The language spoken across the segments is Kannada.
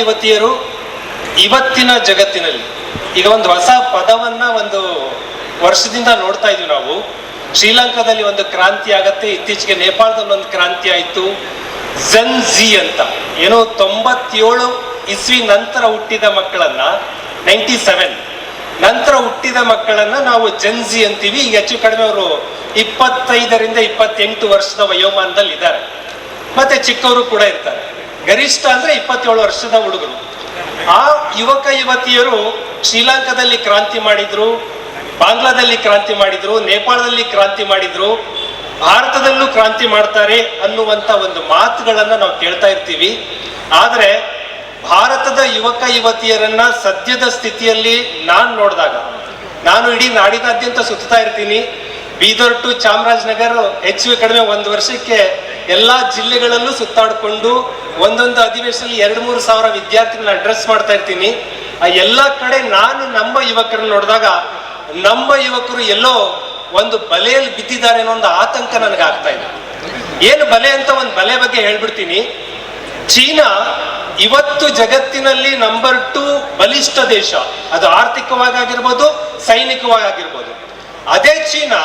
ಯುವತಿಯರು ಇವತ್ತಿನ ಜಗತ್ತಿನಲ್ಲಿ. ಈಗ ಒಂದು ಹೊಸ ಪದವನ್ನ ಒಂದು ವರ್ಷದಿಂದ ನೋಡ್ತಾ ಇದೀವಿ ನಾವು. ಶ್ರೀಲಂಕಾದಲ್ಲಿ ಒಂದು ಕ್ರಾಂತಿ ಆಗತ್ತೆ. ಇತ್ತೀಚೆಗೆ ನೇಪಾಳದಲ್ಲಿ ಒಂದು ಕ್ರಾಂತಿ ಆಯಿತು. ಜನ್ ಅಂತ. ಏನೋ ತೊಂಬತ್ತೇಳು ಇಸ್ವಿ ನಂತರ ಹುಟ್ಟಿದ ಮಕ್ಕಳನ್ನ, ನೈಂಟಿ ಸೆವೆನ್. ನಂತರ ಹುಟ್ಟಿದ ಮಕ್ಕಳನ್ನ ನಾವು ಜನ್ಜಿ ಅಂತೀವಿ. ಈಗ ಹೆಚ್ಚು ಕಡಿಮೆ ಅವರು ಇಪ್ಪತ್ತೈದರಿಂದ ಇಪ್ಪತ್ತೆಂಟು ವರ್ಷದ ವಯೋಮಾನದಲ್ಲಿ ಇದ್ದಾರೆ ಮತ್ತೆ ಚಿಕ್ಕವರು ಕೂಡ ಇರ್ತಾರೆ. ಗರಿಷ್ಠ ಅಂದ್ರೆ ಇಪ್ಪತ್ತೇಳು ವರ್ಷದ ಹುಡುಗರು. ಆ ಯುವಕ ಯುವತಿಯರು ಶ್ರೀಲಂಕಾದಲ್ಲಿ ಕ್ರಾಂತಿ ಮಾಡಿದ್ರು, ಬಾಂಗ್ಲಾದಲ್ಲಿ ಕ್ರಾಂತಿ ಮಾಡಿದ್ರು, ನೇಪಾಳದಲ್ಲಿ ಕ್ರಾಂತಿ ಮಾಡಿದ್ರು, ಭಾರತದಲ್ಲೂ ಕ್ರಾಂತಿ ಮಾಡ್ತಾರೆ ಅನ್ನುವಂತ ಒಂದು ಮಾತುಗಳನ್ನ ನಾವು ಕೇಳ್ತಾ ಇರ್ತೀವಿ. ಆದ್ರೆ ಭಾರತದ ಯುವಕ ಯುವತಿಯರನ್ನ ಸದ್ಯದ ಸ್ಥಿತಿಯಲ್ಲಿ ನಾನು ನೋಡಿದಾಗ, ನಾನು ಇಡೀ ನಾಡಿನಾದ್ಯಂತ ಸುತ್ತಾ ಇರ್ತೀನಿ. ಬೀದರ್ ಟು ಚಾಮರಾಜನಗರ, ಹೆಚ್ಚು ಕಡಿಮೆ ಒಂದು ವರ್ಷಕ್ಕೆ ಎಲ್ಲಾ ಜಿಲ್ಲೆಗಳಲ್ಲೂ ಸುತ್ತಾಡಿಕೊಂಡು ಒಂದೊಂದು ಅಧಿವೇಶನದಲ್ಲಿ ಎರಡು ಮೂರು ಸಾವಿರ ವಿದ್ಯಾರ್ಥಿಗಳನ್ನ ಅಡ್ರೆಸ್ ಮಾಡ್ತಾ ಇರ್ತೀನಿ. ಆ ಎಲ್ಲ ಕಡೆ ನಾನು ನಮ್ಮ ಯುವಕರನ್ನ ನೋಡಿದಾಗ ನಮ್ಮ ಯುವಕರು ಎಲ್ಲೋ ಒಂದು ಬಲೆಯಲ್ಲಿ ಬಿದ್ದಿದ್ದಾರೆ ಅನ್ನೋ ಒಂದು ಆತಂಕ ನನಗೆ ಆಗ್ತಾ ಇದೆ. ಏನು ಬಲೆ ಅಂತ ಒಂದು ಬಲೆ ಬಗ್ಗೆ ಹೇಳ್ಬಿಡ್ತೀನಿ. ಚೀನಾ ಇವತ್ತು ಜಗತ್ತಿನಲ್ಲಿ ನಂಬರ್ ಟು ಬಲಿಷ್ಠ ದೇಶ. ಅದು ಆರ್ಥಿಕವಾಗಿ ಆಗಿರ್ಬೋದು, ಸೈನಿಕವಾಗಿ ಆಗಿರ್ಬೋದು. ಅದೇ ಚೀನಾ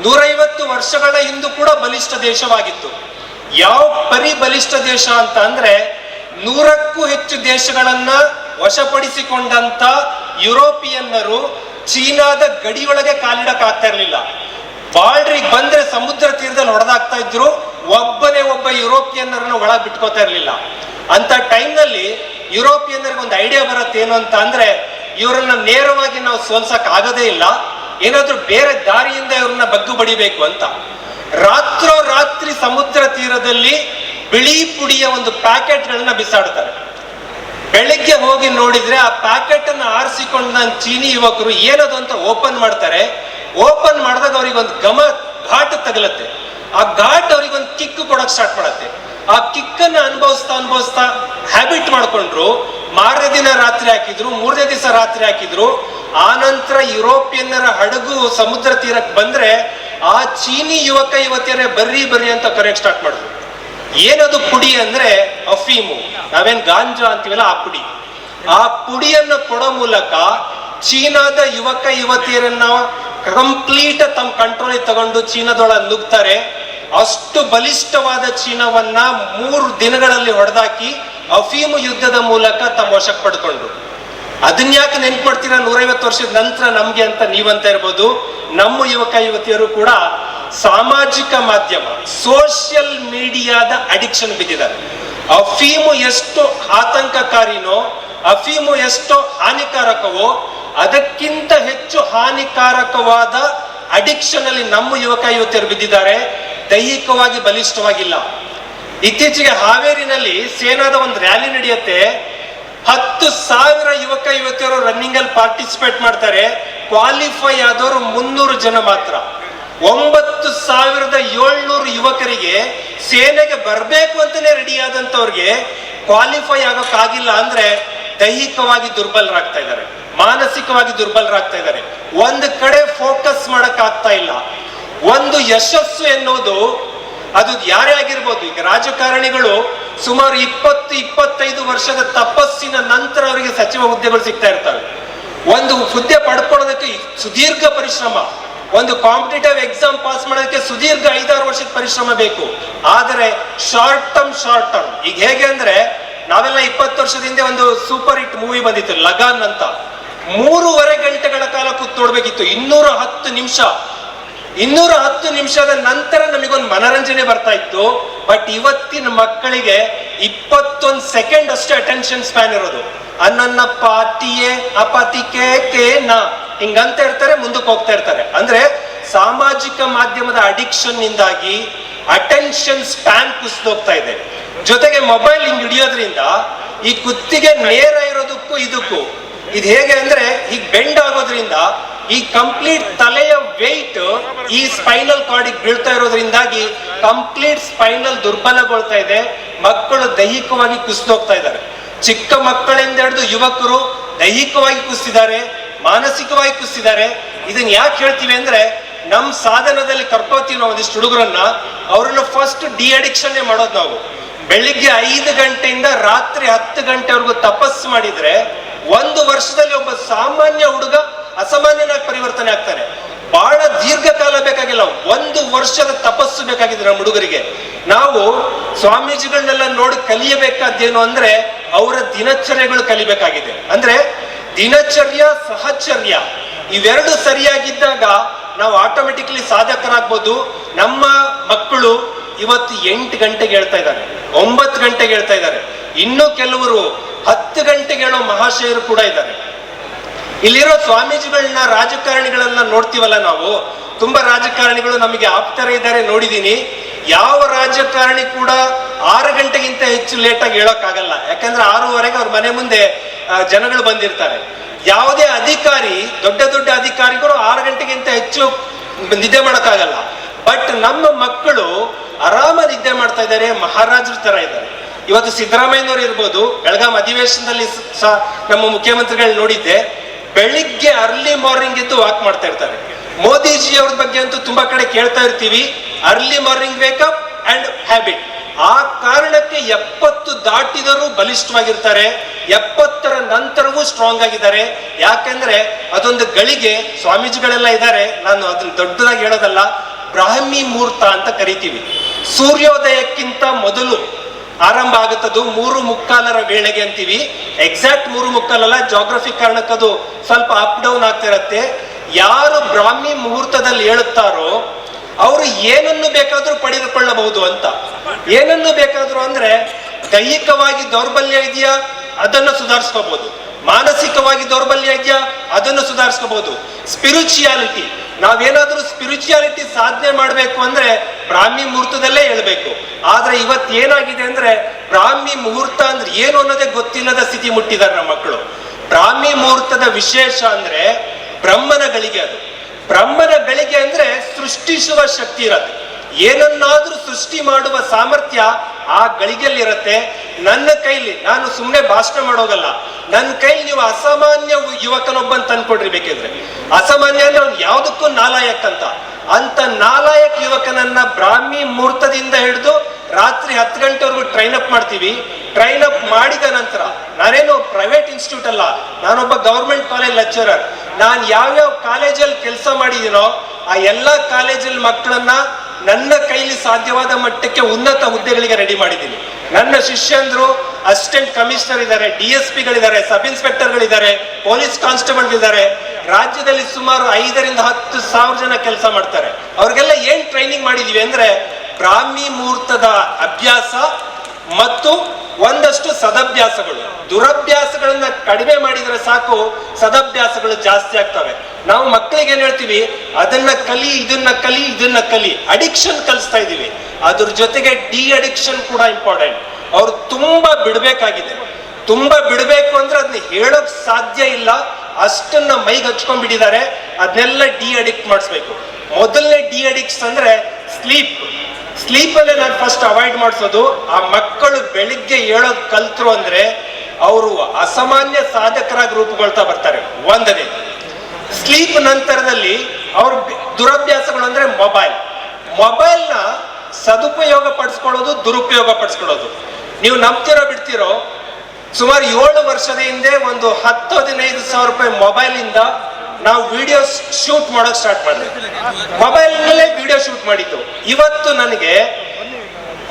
ನೂರೈವತ್ತು ವರ್ಷಗಳ ಹಿಂದೂ ಕೂಡ ಬಲಿಷ್ಠ ದೇಶವಾಗಿತ್ತು. ಯಾವ ಪರಿಬಲಿಷ್ಠ ದೇಶ ಅಂತ ಅಂದ್ರೆ ನೂರಕ್ಕೂ ಹೆಚ್ಚು ದೇಶಗಳನ್ನ ವಶಪಡಿಸಿಕೊಂಡಂತ ಯುರೋಪಿಯನ್ನರು ಚೀನಾದ ಗಡಿಯೊಳಗೆ ಕಾಲಿಡಕ್ ಆಗ್ತಾ ಇರಲಿಲ್ಲ ಬಾಲ್ಡ್ರಿಗೆ ಬಂದ್ರೆ ಸಮುದ್ರ ತೀರದಲ್ಲಿ ಹೊಡೆದಾಗ್ತಾ ಇದ್ರು, ಒಬ್ಬನೇ ಒಬ್ಬ ಯುರೋಪಿಯನ್ನರನ್ನ ಒಳ ಬಿಟ್ಕೋತಾ ಇರಲಿಲ್ಲ. ಅಂತ ಟೈಮ್ನಲ್ಲಿ ಯುರೋಪಿಯನ್ನರಿಗೆ ಒಂದು ಐಡಿಯಾ ಬರುತ್ತೆ ಏನು ಅಂತ ಅಂದ್ರೆ, ಇವರನ್ನ ನೇರವಾಗಿ ನಾವು ಸೋಲ್ಸಕ್ ಆಗೋದೇ ಇಲ್ಲ, ಏನಾದ್ರೂ ಬೇರೆ ದಾರಿಯಿಂದ ಇವ್ರನ್ನ ಬಗ್ಗು ಬಡಿಬೇಕು ಅಂತ. ರಾತ್ರೋ ರಾತ್ರಿ ಸಮುದ್ರ ತೀರದಲ್ಲಿ ಬಿಳಿ ಪುಡಿಯ ಒಂದು ಪ್ಯಾಕೆಟ್ಗಳನ್ನ ಬಿಸಾಡ್ತಾರೆ. ಬೆಳಿಗ್ಗೆ ಹೋಗಿ ನೋಡಿದ್ರೆ ಆ ಪ್ಯಾಕೆಟ್ ಅನ್ನು ಆರಿಸಿಕೊಂಡ ನನ್ನ ಚೀನಿ ಯುವಕರು ಏನದು ಅಂತ ಓಪನ್ ಮಾಡ್ತಾರೆ. ಓಪನ್ ಮಾಡಿದಾಗ ಅವ್ರಿಗೆ ಒಂದು ಗಮ ಘಾಟ್ ತಗಲತ್ತೆ. ಆ ಘಾಟ್ ಅವ್ರಿಗೆ ಒಂದು ಕಿಕ್ ಕೊಡಕ್ ಸ್ಟಾರ್ಟ್ ಮಾಡತ್ತೆ. ಆ ಕಿಕ್ ಅನ್ನ ಅನುಭವಿಸ್ತಾ ಅನುಭವಿಸ್ತಾ ಹ್ಯಾಬಿಟ್ ಮಾಡ್ಕೊಂಡ್ರು. ಮಾರನೇ ದಿನ ರಾತ್ರಿ ಹಾಕಿದ್ರು, ಮೂರನೇ ದಿವಸ ರಾತ್ರಿ ಹಾಕಿದ್ರು. ಆ ನಂತರ ಯುರೋಪಿಯನ್ನರ ಹಡಗು ಸಮುದ್ರ ತೀರಕ್ಕೆ ಬಂದ್ರೆ ಆ ಚೀನಿ ಯುವಕ ಯುವತಿಯರೇ ಬರ್ರಿ ಬರ್ರಿ ಅಂತ ಕರೆಯಕ್ ಸ್ಟಾರ್ಟ್ ಮಾಡಿದ್ರು. ಏನದು ಪುಡಿ ಅಂದ್ರೆ ಅಫೀಮು. ನಾವೇನ್ ಗಾಂಜಾ ಅಂತೀವಲ್ಲ ಆ ಪುಡಿ. ಆ ಪುಡಿಯನ್ನು ಕೊಡೋ ಮೂಲಕ ಚೀನಾದ ಯುವಕ ಯುವತಿಯರನ್ನ ಕಂಪ್ಲೀಟ್ ತಮ್ಮ ಕಂಟ್ರೋಲ್ ತಗೊಂಡು ಚೀನಾದೊಳಗೆ ನುಗ್ತಾರೆ. ಅಷ್ಟು ಬಲಿಷ್ಠವಾದ ಚೀನಾವನ್ನ ಮೂರು ದಿನಗಳಲ್ಲಿ ಹೊಡೆದಾಕಿ ಅಫೀಮು ಯುದ್ಧದ ಮೂಲಕ ತಮ್ಮ ವಶಕ್ಕೆ ಪಡ್ಕೊಂಡ್ರು. ಅದನ್ನ ಯಾಕೆ ನೆನ್ಪು ಮಾಡ್ತೀರಾ? ನೂರೈವತ್ತು ವರ್ಷದ ನಂತರ ನಮ್ಗೆ ಅಂತ ನೀವಂತ ಇರ್ಬೋದು. ನಮ್ಮ ಯುವಕ, ಯುವತಿಯರು ಕೂಡ ಸಾಮಾಜಿಕ ಮಾಧ್ಯಮ ಸೋಷಿಯಲ್ ಮೀಡಿಯಾದ ಅಡಿಕ್ಷನ್ ಬಿದ್ದಿದ್ದಾರೆ. ಅಫೀಮು ಎಷ್ಟು ಆತಂಕಕಾರಿನೋ ಅಫೀಮು ಎಷ್ಟು ಹಾನಿಕಾರಕವೋ, ಅದಕ್ಕಿಂತ ಹೆಚ್ಚು ಹಾನಿಕಾರಕವಾದ ಅಡಿಕ್ಷನ್ ಅಲ್ಲಿ ನಮ್ಮ ಯುವಕ, ಯುವತಿಯರು ಬಿದ್ದಿದ್ದಾರೆ. ದೈಹಿಕವಾಗಿ ಬಲಿಷ್ಠವಾಗಿಲ್ಲ. ಇತ್ತೀಚೆಗೆ ಹಾವೇರಿನಲ್ಲಿ ಸೇನಾದ ಒಂದು ರ್ಯಾಲಿ ನಡೆಯುತ್ತೆ. ಹತ್ತು ಸಾವಿರ ಯುವಕ ಯುವತಿಯರು ರನ್ನಿಂಗ್ ಅಲ್ಲಿ ಪಾರ್ಟಿಸಿಪೇಟ್ ಮಾಡ್ತಾರೆ. ಕ್ವಾಲಿಫೈ ಆದವರು ಮುನ್ನೂರು ಜನ ಮಾತ್ರ. ಒಂಬತ್ತು ಸಾವಿರದ ಏಳ್ನೂರು ಯುವಕರಿಗೆ ಸೇನೆಗೆ ಬರಬೇಕು ಅಂತಲೇ ರೆಡಿ ಆದಂತವ್ರಿಗೆ ಕ್ವಾಲಿಫೈ ಆಗೋಕ್ಕಾಗಿಲ್ಲ ಅಂದ್ರೆ ದೈಹಿಕವಾಗಿ ದುರ್ಬಲರಾಗ್ತಾ ಇದ್ದಾರೆ. ಮಾನಸಿಕವಾಗಿ ದುರ್ಬಲರಾಗ್ತಾ ಇದ್ದಾರೆ. ಒಂದು ಕಡೆ ಫೋಕಸ್ ಮಾಡಕ್ ಆಗ್ತಾ ಇಲ್ಲ. ಒಂದು ಯಶಸ್ಸು ಎನ್ನುವುದು ಅದು ಯಾರೇ ಆಗಿರ್ಬೋದು, ಈಗ ರಾಜಕಾರಣಿಗಳು ಸುಮಾರು ಇಪ್ಪತ್ತು, ಇಪ್ಪತ್ತೈದು ವರ್ಷದ ತಪಸ್ಸಿನ ನಂತರ ಅವರಿಗೆ ಸಚಿವ ಹುದ್ದೆಗಳು ಸಿಗ್ತಾ ಇರ್ತವೆ. ಒಂದು ಹುದ್ದೆ ಪಡ್ಕೊಳ್ಳೋದಕ್ಕೆ ಸುದೀರ್ಘ ಪರಿಶ್ರಮ, ಒಂದು ಕಾಂಪಿಟೇಟಿವ್ ಎಕ್ಸಾಮ್ ಪಾಸ್ ಮಾಡೋದಕ್ಕೆ ಸುದೀರ್ಘ ಐದಾರು ವರ್ಷದ ಪರಿಶ್ರಮ ಬೇಕು. ಆದರೆ ಶಾರ್ಟ್ ಟರ್ಮ್ ಶಾರ್ಟ್ ಟರ್ಮ್ ಈಗ ಹೇಗೆ ಅಂದ್ರೆ, ನಾವೆಲ್ಲ ಇಪ್ಪತ್ತು ವರ್ಷದ ಹಿಂದೆ ಒಂದು ಸೂಪರ್ ಹಿಟ್ ಮೂವಿ ಬಂದಿತ್ತು, ಲಗಾನ್ ಅಂತ. ಮೂರುವರೆ ಗಂಟೆಗಳ ಕಾಲ ಕೂತ್ ನೋಡ್ಬೇಕಿತ್ತು ಇನ್ನೂರ ಹತ್ತು ನಿಮಿಷ. ಇನ್ನೂರ ಹತ್ತು ನಿಮಿಷದ ನಂತರ ನಮಗೊಂದು ಮನರಂಜನೆ ಬರ್ತಾ ಇತ್ತು ಬಟ್ ಇವತ್ತಿನ ಮಕ್ಕಳಿಗೆ ಇಪ್ಪತ್ತೊಂದು ಸೆಕೆಂಡ್ ಅಷ್ಟೇ ಅಟೆನ್ಷನ್ ಸ್ಪ್ಯಾನ್ ಇರೋದು. ಅನ್ನನ್ನ ಪಾತಿಯೇ ಅಪಾತಿಕೆ ಕೆ ನಾ, ಹಿಂಗಂತ ಇರ್ತಾರೆ ಮುಂದಕ್ಕೆ ಹೋಗ್ತಾ ಇರ್ತಾರೆ. ಅಂದ್ರೆ ಸಾಮಾಜಿಕ ಮಾಧ್ಯಮದ ಅಡಿಕ್ಷನ್ ನಿಂದಾಗಿ ಅಟೆನ್ಷನ್ ಸ್ಪ್ಯಾನ್ ಕುಸಿದೋಗ್ತಾ ಇದೆ. ಜೊತೆಗೆ ಮೊಬೈಲ್ ಹಿಂಗ್ ಹಿಡಿಯೋದ್ರಿಂದ ಈ ಕುತ್ತಿಗೆ ನೇರ ಇರೋದಕ್ಕೂ ಇದಕ್ಕೂ, ಇದು ಹೇಗೆ ಅಂದ್ರೆ ಈಗ ಬೆಂಡ್ ಆಗೋದ್ರಿಂದ ಈ ಕಂಪ್ಲೀಟ್ ತಲೆಯ ವೆಯ್ಟ್ ಈ ಸ್ಪೈನಲ್ ಕಾರ್ಡಿಗೆ ಬೀಳ್ತಾ ಇರೋದ್ರಿಂದಾಗಿ ಕಂಪ್ಲೀಟ್ ಸ್ಪೈನಲ್ ದುರ್ಬಲಗೊಳ್ತಾ ಇದೆ. ಮಕ್ಕಳು ದೈಹಿಕವಾಗಿ ಕುಸಿದೋಗ್ತಾ ಇದ್ದಾರೆ. ಚಿಕ್ಕ ಮಕ್ಕಳಿಂದ ಹಿಡಿದು ಯುವಕರು ದೈಹಿಕವಾಗಿ ಕುಸಿತಿದ್ದಾರೆ ಮಾನಸಿಕವಾಗಿ ಕುಸಿತಿದ್ದಾರೆ ಇದನ್ನ ಯಾಕೆ ಹೇಳ್ತೀವಿ ಅಂದ್ರೆ ನಮ್ಮ ಸಾಧನದಲ್ಲಿ ಕರ್ಕೋತೀವಿ ನಾವು ಒಂದಿಷ್ಟು ಹುಡುಗರನ್ನ. ಅವ್ರನ್ನ ಫಸ್ಟ್ ಡಿ ಅಡಿಕ್ಷನ್ ಮಾಡೋದು ನಾವು. ಬೆಳಿಗ್ಗೆ ಐದು ಗಂಟೆಯಿಂದ ರಾತ್ರಿ ಹತ್ತು ಗಂಟೆವರೆಗೂ ತಪಸ್ಸು ಮಾಡಿದ್ರೆ ಒಂದು ವರ್ಷದಲ್ಲಿ ಒಬ್ಬ ಸಾಮಾನ್ಯ ಹುಡುಗ ಅಸಾಮಾನ್ಯನಾಗಿ ಪರಿವರ್ತನೆ ಆಗ್ತಾರೆ. ಬಹಳ ದೀರ್ಘಕಾಲ ಬೇಕಾಗಿಲ್ಲ, ಒಂದು ವರ್ಷದ ತಪಸ್ಸು ಬೇಕಾಗಿದೆ ನಮ್ಮ ಹುಡುಗರಿಗೆ. ನಾವು ಸ್ವಾಮೀಜಿಗಳನ್ನೆಲ್ಲ ನೋಡಿ ಕಲಿಯಬೇಕಾದ್ದೇನು ಅಂದ್ರೆ ಅವರ ದಿನಚರ್ಯಗಳು ಕಲಿಬೇಕಾಗಿದೆ. ಅಂದ್ರೆ ದಿನಚರ್ಯ, ಸಹಚರ್ಯ, ಇವೆರಡು ಸರಿಯಾಗಿದ್ದಾಗ ನಾವು ಆಟೋಮೆಟಿಕ್ಲಿ ಸಾಧಕರಾಗ್ಬೋದು. ನಮ್ಮ ಮಕ್ಕಳು ಇವತ್ತು ಎಂಟು ಗಂಟೆಗೆ ಹೇಳ್ತಾ ಇದ್ದಾರೆ, ಒಂಬತ್ತು ಗಂಟೆಗೆ ಹೇಳ್ತಾ ಇದ್ದಾರೆ. ಇನ್ನು ಕೆಲವರು ಹತ್ತು ಗಂಟೆಗೆ ಹೇಳೋ ಮಹಾಶಯರು ಕೂಡ ಇದ್ದಾರೆ. ಇಲ್ಲಿರೋ ಸ್ವಾಮೀಜಿಗಳನ್ನ ರಾಜಕಾರಣಿಗಳನ್ನ ನೋಡ್ತೀವಲ್ಲ ನಾವು? ತುಂಬಾ ರಾಜಕಾರಣಿಗಳು ನಮಗೆ ಆಪ್ತರ ಇದ್ದಾರೆ ನೋಡಿದೀನಿ. ಯಾವ ರಾಜಕಾರಣಿ ಕೂಡ ಆರು ಗಂಟೆಗಿಂತ ಹೆಚ್ಚು ಲೇಟ್ ಆಗಿ ಹೇಳೋಕ್ಕಾಗಲ್ಲ. ಯಾಕಂದ್ರೆ ಆರೂವರೆಗೆ ಅವ್ರ ಮನೆ ಮುಂದೆ ಜನಗಳು ಬಂದಿರ್ತಾರೆ. ಯಾವುದೇ ಅಧಿಕಾರಿ, ದೊಡ್ಡ ದೊಡ್ಡ ಅಧಿಕಾರಿಗಳು ಆರು ಗಂಟೆಗಿಂತ ಹೆಚ್ಚು ನಿದ್ದೆ ಮಾಡೋಕ್ಕಾಗಲ್ಲ. ಬಟ್ ನಮ್ಮ ಮಕ್ಕಳು ಆರಾಮ ನಿದ್ದೆ ಮಾಡ್ತಾ ಇದ್ದಾರೆ, ಮಹಾರಾಜರ ತರ ಇದ್ದಾರೆ. ಇವತ್ತು ಸಿದ್ದರಾಮಯ್ಯನವರು ಇರ್ಬೋದು, ಬೆಳಗಾಂ ಅಧಿವೇಶನದಲ್ಲಿ ಸಹ ನಮ್ಮ ಮುಖ್ಯಮಂತ್ರಿಗಳು ನೋಡಿದ್ದೆ. ಬೆಳಿಗ್ಗೆ ಅರ್ಲಿ ಮಾರ್ನಿಂಗ್ ಇದ್ದು ವಾಕ್ ಮಾಡ್ತಾ ಇರ್ತಾರೆ. ಮೋದಿಜಿ ಅವ್ರ ಬಗ್ಗೆ ಅಂತೂ ತುಂಬಾ ಕಡೆ ಕೇಳ್ತಾ ಇರ್ತೀವಿ. Early morning wake up and habit ಆ ಕಾರಣಕ್ಕೆ ಎಪ್ಪತ್ತು ದಾಟಿದರೂ ಬಲಿಷ್ಠವಾಗಿರ್ತಾರೆ. ಎಪ್ಪತ್ತರ ನಂತರವೂ ಸ್ಟ್ರಾಂಗ್ ಆಗಿದ್ದಾರೆ. ಯಾಕಂದ್ರೆ ಅದೊಂದು ಗಳಿಗೆ ಸ್ವಾಮೀಜಿಗಳೆಲ್ಲ ಇದ್ದಾರೆ. ನಾನು ಅದನ್ನ ದೊಡ್ಡದಾಗಿ ಹೇಳೋದಲ್ಲ, ಬ್ರಾಹ್ಮಿ ಮುಹೂರ್ತ ಅಂತ ಕರಿತೀವಿ. ಸೂರ್ಯೋದಯಕ್ಕಿಂತ ಮೊದಲು ಆರಂಭ ಆಗುತ್ತದು ಮೂರು ಮುಕ್ಕಾಲರ ವೇಳೆಗೆ ಅಂತೀವಿ. ಎಕ್ಸಾಕ್ಟ್ ಮೂರು ಮುಕ್ಕಾಲಲ್ಲ ಜಾಗ್ರಫಿ ಕಾರಣಕ್ಕದು ಸ್ವಲ್ಪ ಅಪ್ ಡೌನ್ ಆಗ್ತಾ ಇರತ್ತೆ. ಯಾರು ಬ್ರಾಹ್ಮಿ ಮುಹೂರ್ತದಲ್ಲಿ ಹೇಳುತ್ತಾರೋ, ಅವರು ಏನನ್ನು ಬೇಕಾದರೂ ಪಡೆದುಕೊಳ್ಳಬಹುದು ಅಂತ. ಏನನ್ನು ಬೇಕಾದರೂ ಅಂದ್ರೆ ದೈಹಿಕವಾಗಿ ದೌರ್ಬಲ್ಯ ಇದೆಯಾ, ಅದನ್ನು ಸುಧಾರಿಸ್ಕೋಬಹುದು. ಮಾನಸಿಕವಾಗಿ ದೌರ್ಬಲ್ಯ ಇದೆಯಾ, ಅದನ್ನು ಸುಧಾರಿಸ್ಕೋಬಹುದು. ಸ್ಪಿರಿಚುಯಾಲಿಟಿ ನಾವೇನಾದರೂ ಸ್ಪಿರಿಚುಯಾಲಿಟಿ ಸಾಧನೆ ಮಾಡಬೇಕು ಅಂದ್ರೆ ಬ್ರಾಹ್ಮಿ ಮುಹೂರ್ತದಲ್ಲೇ ಹೇಳ್ಬೇಕು. ಆದ್ರೆ ಇವತ್ತು ಏನಾಗಿದೆ ಅಂದ್ರೆ ಬ್ರಾಹ್ಮಿ ಮುಹೂರ್ತ ಅಂದ್ರೆ ಏನು ಅನ್ನೋದೇ ಗೊತ್ತಿಲ್ಲದ ಸ್ಥಿತಿ ಮುಟ್ಟಿದ್ದಾರೆ ನಮ್ಮ ಮಕ್ಕಳು. ಬ್ರಾಹ್ಮಿ ಮುಹೂರ್ತದ ವಿಶೇಷ ಅಂದ್ರೆ ಬ್ರಹ್ಮನ ಗಳಿಗೆ ಅದು. ಬ್ರಹ್ಮನ ಗಳಿಗೆ ಅಂದ್ರೆ ಸೃಷ್ಟಿಸುವ ಶಕ್ತಿ ಇರತ್ತೆ. ಏನನ್ನಾದ್ರೂ ಸೃಷ್ಟಿ ಮಾಡುವ ಸಾಮರ್ಥ್ಯ ಆ ಗಳಿಗೆಯಲ್ಲಿ ಇರತ್ತೆ ನನ್ನ ಕೈಲಿ, ನಾನು ಸುಮ್ಮನೆ ಭಾಷಣ ಮಾಡೋದಲ್ಲ. ನನ್ನ ಕೈಲಿ ನೀವು ಅಸಾಮಾನ್ಯ ಯುವಕನೊಬ್ಬನ್ ತಂದ್ಕೊಡ್ರಿ ಬೇಕಿದ್ರೆ. ಅಸಾಮಾನ್ಯ ಅಂದ್ರೆ ಅವ್ನು ಯಾವುದಕ್ಕೂ ನಾಲಾಯಕ್ ಅಂತ. ಅಂತ ನಾಲಾಯಕ್ ಯುವಕನನ್ನ ಬ್ರಾಹ್ಮಿ ಮುಹೂರ್ತದಿಂದ ಹಿಡಿದು ರಾತ್ರಿ ಹತ್ತು ಗಂಟೆವರೆಗೂ ಟ್ರೈನ್ ಅಪ್ ಮಾಡ್ತೀವಿ. ಟ್ರೈನ್ ಅಪ್ ಮಾಡಿದ ನಂತರ, ನಾನೇನು ಪ್ರೈವೇಟ್ ಇನ್ಸ್ಟಿಟ್ಯೂಟ್ ಅಲ್ಲ, ನಾನೊಬ್ಬ ಗೌರ್ಮೆಂಟ್ ಕಾಲೇಜ್ ಲೆಕ್ಚರರ್ ನಾನು ಯಾವ್ಯಾವ ಕಾಲೇಜಲ್ಲಿ ಕೆಲಸ ಮಾಡಿದ್ದೀನೋ ಆ ಎಲ್ಲ ಕಾಲೇಜಲ್ಲಿ ಮಕ್ಕಳನ್ನ ನನ್ನ ಕೈಲಿ ಸಾಧ್ಯವಾದ ಮಟ್ಟಕ್ಕೆ ಉನ್ನತ ಹುದ್ದೆಗಳಿಗೆ ರೆಡಿ ಮಾಡಿದ್ದೀನಿ. ನನ್ನ ಶಿಷ್ಯಂದ್ರು ಅಸಿಸ್ಟೆಂಟ್ ಕಮಿಷನರ್ ಇದ್ದಾರೆ ಡಿ ಎಸ್ ಪಿಗಳಿದ್ದಾರೆ ಸಬ್ ಇನ್ಸ್ಪೆಕ್ಟರ್ಗಳಿದ್ದಾರೆ ಪೊಲೀಸ್ ಕಾನ್ಸ್ಟೇಬಲ್ ಇದ್ದಾರೆ ರಾಜ್ಯದಲ್ಲಿ ಸುಮಾರು ಐದರಿಂದ ಹತ್ತು ಸಾವಿರ ಜನ ಕೆಲಸ ಮಾಡ್ತಾರೆ. ಅವ್ರಿಗೆಲ್ಲ ಏನ್ ಟ್ರೈನಿಂಗ್ ಮಾಡಿದೀವಿ ಅಂದ್ರೆ, ಬ್ರಾಹ್ಮಿ ಮುಹೂರ್ತದ ಅಭ್ಯಾಸ ಮತ್ತು ಒಂದಷ್ಟು ಸದಭ್ಯಾಸಗಳು. ದುರಭ್ಯಾಸಗಳನ್ನ ಕಡಿಮೆ ಮಾಡಿದ್ರೆ ಸಾಕು, ಸದಭ್ಯಾಸಗಳು ಜಾಸ್ತಿ ಆಗ್ತವೆ. ನಾವು ಮಕ್ಕಳಿಗೆ ಏನ್ ಹೇಳ್ತೀವಿ? ಅದನ್ನ ಕಲಿ, ಇದನ್ನ ಕಲಿ ಇದನ್ನ ಕಲಿ ಅಡಿಕ್ಷನ್ ಕಲಿಸ್ತಾ ಇದೀವಿ ಅದ್ರ ಜೊತೆಗೆ ಡಿ ಅಡಿಕ್ಷನ್ ಕೂಡ ಇಂಪಾರ್ಟೆಂಟ್ ಅವ್ರು ತುಂಬಾ ಬಿಡ್ಬೇಕಾಗಿದೆ. ತುಂಬಾ ಬಿಡಬೇಕು ಅಂದ್ರೆ ಅದನ್ನ ಹೇಳೋಕ್ ಸಾಧ್ಯ ಇಲ್ಲ. ಅಷ್ಟನ್ನ ಮೈಗೆ ಹಚ್ಕೊಂಡ್ಬಿಟ್ಟಿದ್ದಾರೆ ಅದನ್ನೆಲ್ಲ ಡಿ ಅಡಿಕ್ಟ್ ಮಾಡಿಸ್ಬೇಕು. ಮೊದಲನೇ ಡಿ ಅಡಿಕ್ಟ್ಸ್ ಅಂದ್ರೆ ಸ್ಲೀಪ್ ಸ್ಲೀಪ್ ಅಲ್ಲೇ ನಾನು ಫಸ್ಟ್ ಅವಾಯ್ಡ್ ಮಾಡಿಸೋದು. ಆ ಮಕ್ಕಳು ಬೆಳಿಗ್ಗೆ ಹೇಳೋದ್ ಕಲ್ತ್ರು ಅಂದ್ರೆ ಅವರು ಅಸಾಮಾನ್ಯ ಸಾಧಕರಾಗಿ ರೂಪುಗೊಳ್ತಾ ಬರ್ತಾರೆ. ಒಂದನೇ ಸ್ಲೀಪ್ ನಂತರದಲ್ಲಿ ಅವ್ರ ದುರಭ್ಯಾಸಗಳು ಅಂದ್ರೆ ಮೊಬೈಲ್ ಮೊಬೈಲ್ನ ಸದುಪಯೋಗ ಪಡಿಸ್ಕೊಳ್ಳೋದು, ದುರುಪಯೋಗ ಪಡಿಸ್ಕೊಳ್ಳೋದು. ನೀವು ನಂಬ್ತಿರೋ ಬಿಡ್ತಿರೋ, ಸುಮಾರು ಏಳು ವರ್ಷದ ಹಿಂದೆ ಒಂದು ಹತ್ತು ಹದಿನೈದು ಸಾವಿರ ರೂಪಾಯಿ ಮೊಬೈಲ್ ಇಂದ ನಾವು ವಿಡಿಯೋ ಶೂಟ್ ಮಾಡೋಕ್ ಸ್ಟಾರ್ಟ್ ಮಾಡಿದ್ವಿ ಮೊಬೈಲ್ ನಲ್ಲೇ ವಿಡಿಯೋ ಶೂಟ್ ಮಾಡಿದ್ದು. ಇವತ್ತು ನನಗೆ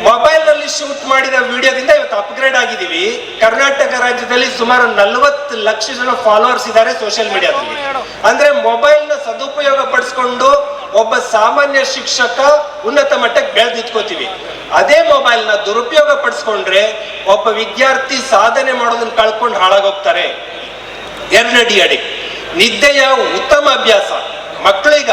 ಮೊಬೈಲ್ನಲ್ಲಿ ಶೂಟ್ ಮಾಡಿದ ವಿಡಿಯೋದಿಂದ ಇವತ್ತು ಅಪ್ಗ್ರೇಡ್ ಆಗಿದ್ದೀವಿ. ಕರ್ನಾಟಕ ರಾಜ್ಯದಲ್ಲಿ ಸುಮಾರು ನಲ್ವತ್ತು ಲಕ್ಷ ಜನ ಫಾಲೋವರ್ಸ್ ಇದ್ದಾರೆ ಸೋಷಿಯಲ್ ಮೀಡಿಯಾದಲ್ಲಿ ಅಂದ್ರೆ ಮೊಬೈಲ್ನ ಸದುಪಯೋಗ ಪಡಿಸ್ಕೊಂಡು ಒಬ್ಬ ಸಾಮಾನ್ಯ ಶಿಕ್ಷಕ ಉನ್ನತ ಮಟ್ಟಕ್ಕೆ ಬೆಳೆದು ನಿಂತ್ಕೋತೀವಿ. ಅದೇ ಮೊಬೈಲ್ನ ದುರುಪಯೋಗ ಪಡಿಸ್ಕೊಂಡ್ರೆ ಒಬ್ಬ ವಿದ್ಯಾರ್ಥಿ ಸಾಧನೆ ಮಾಡೋದನ್ನ ಕಳ್ಕೊಂಡು ಹಾಳಾಗೋಗ್ತಾರೆ. ಎರಡನೇ ಡಿ ಅಡಿಕ್ಟ್ ನಿದ್ದೆಯ ಉತ್ತಮ ಅಭ್ಯಾಸ. ಮಕ್ಕಳೀಗ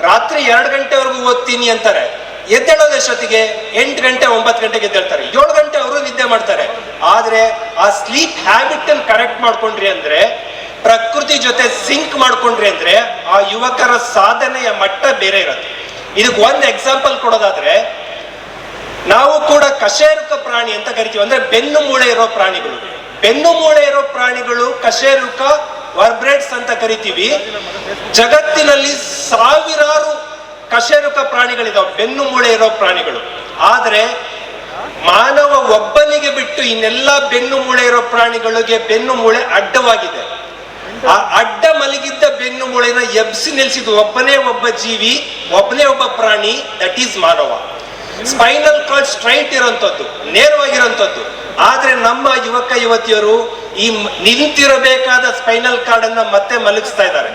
ರಾತ್ರಿ ಎರಡು ಗಂಟೆವರೆಗೂ ಓದ್ತೀನಿ ಅಂತಾರೆ. ಎದ್ದೇಳೋದಷ್ಟೊತ್ತಿಗೆ ಎಂಟು ಗಂಟೆ, ಒಂಬತ್ತು ಗಂಟೆಗೆ ಎದ್ದೇಳ್ತಾರೆ. ಏಳು ಗಂಟೆ ಅವರು ನಿದ್ದೆ ಮಾಡ್ತಾರೆ. ಆದರೆ ಆ ಸ್ಲೀಪ್ ಹ್ಯಾಬಿಟ್ ಅನ್ನು ಕರೆಕ್ಟ್ ಮಾಡ್ಕೊಂಡ್ರಿ ಅಂದ್ರೆ, ಪ್ರಕೃತಿ ಜೊತೆ ಸಿಂಕ್ ಮಾಡ್ಕೊಂಡ್ರಿ ಅಂದ್ರೆ, ಆ ಯುವಕರ ಸಾಧನೆಯ ಮಟ್ಟ ಬೇರೆ ಇರುತ್ತೆ. ಇದಕ್ಕೆ ಒಂದು ಎಕ್ಸಾಂಪಲ್ ಕೊಡೋದಾದ್ರೆ, ನಾವು ಕೂಡ ಕಶೇರುಕ ಪ್ರಾಣಿ ಅಂತ ಕರಿತೀವಿ. ಅಂದ್ರೆ ಬೆನ್ನು ಮೂಳೆ ಇರೋ ಪ್ರಾಣಿಗಳು. ಬೆನ್ನು ಮೂಳೆ ಇರೋ ಪ್ರಾಣಿಗಳು ಕಶೇರುಕ ವರ್ಬ್ರೇಟ್ಸ್ ಅಂತ ಕರಿತೀವಿ. ಜಗತ್ತಿನಲ್ಲಿ ಸಾವಿರಾರು ಕಶೇರುಕ ಪ್ರಾಣಿಗಳಿದಾವೆ, ಬೆನ್ನು ಮೂಳೆ ಇರೋ ಪ್ರಾಣಿಗಳು. ಆದರೆ ಮಾನವ ಒಬ್ಬನಿಗೆ ಬಿಟ್ಟು ಇನ್ನೆಲ್ಲ ಬೆನ್ನು ಮೂಳೆ ಇರೋ ಪ್ರಾಣಿಗಳಿಗೆ ಬೆನ್ನು ಮೂಳೆ ಅಡ್ಡವಾಗಿದೆ. ಆ ಅಡ್ಡ ಮಲಗಿದ್ದ ಬೆನ್ನು ಮೂಳೆನ ಎಬ್ಸಿ ನೆಲೆಸಿದ್ದು ಒಬ್ಬನೇ ಒಬ್ಬ ಜೀವಿ, ಒಬ್ಬನೇ ಒಬ್ಬ ಪ್ರಾಣಿ ದಟ್ ಈಸ್ ಮಾನವ. ಸ್ಪೈನಲ್ ಕಾರ್ಡ್ ಸ್ಟ್ರೈಟ್ ಇರೋಂಥದ್ದು, ನೇರವಾಗಿರೋಂಥದ್ದು. ಆದ್ರೆ ನಮ್ಮ ಯುವಕ, ಯುವತಿಯರು ಈ ನಿಂತಿರಬೇಕಾದ ಸ್ಪೈನಲ್ ಕಾರ್ಡ್ ಅನ್ನ ಮತ್ತೆ ಮಲಗಿಸ್ತಾ ಇದ್ದಾರೆ.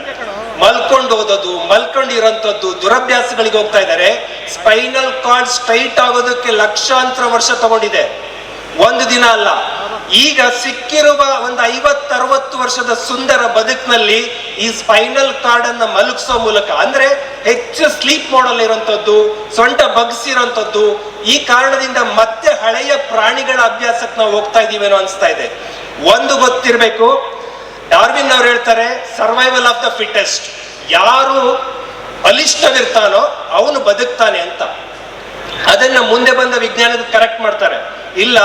ಮಲ್ಕೊಂಡು ಓದೋದು ಮಲ್ಕೊಂಡು ಇರೋಂಥದ್ದು ದುರಭ್ಯಾಸಗಳಿಗೆ ಹೋಗ್ತಾ ಇದ್ದಾರೆ. ಸ್ಪೈನಲ್ ಕಾರ್ಡ್ ಸ್ಟ್ರೈಟ್ ಆಗೋದಕ್ಕೆ ಲಕ್ಷಾಂತರ ವರ್ಷ ತಗೊಂಡಿದೆ. ಒಂದು ದಿನ ಅಲ್ಲ ಈಗ ಸಿಕ್ಕಿರುವ ಒಂದು ಐವತ್ತರವತ್ತು ವರ್ಷದ ಸುಂದರ ಬದುಕಿನಲ್ಲಿ ಈ ಸ್ಪೈನಲ್ ಕಾರ್ಡ್ ಅನ್ನ ಮಲಗಿಸೋ ಮೂಲಕ, ಅಂದ್ರೆ ಹೆಚ್ಚು ಸ್ಲೀಪ್ ಮಾಡಲ್ ಇರುವಂತದ್ದು ಸೊಂಟ ಬಗ್ಸಿರೋಂಥದ್ದು ಈ ಕಾರಣದಿಂದ ಮತ್ತೆ ಹಳೆಯ ಪ್ರಾಣಿಗಳ ಅಭ್ಯಾಸಕ್ಕೆ ನಾವು ಹೋಗ್ತಾ ಇದೀವೇನೋ ಅನಿಸ್ತಾ ಇದೆ. ಒಂದು ಗೊತ್ತಿರಬೇಕು, ಡಾರ್ವಿನ್ ಅವ್ರು ಹೇಳ್ತಾರೆ ಸರ್ವೈವಲ್ ಆಫ್ ದ ಫಿಟೆಸ್ಟ್ ಯಾರು ಬಲಿಷ್ಠವಿರ್ತಾನೋ ಅವನು ಬದುಕ್ತಾನೆ ಅಂತ. ಅದನ್ನ ಮುಂದೆ ಬಂದ ವಿಜ್ಞಾನದ ಕರೆಕ್ಟ್ ಮಾಡ್ತಾರೆ. ಇಲ್ಲ,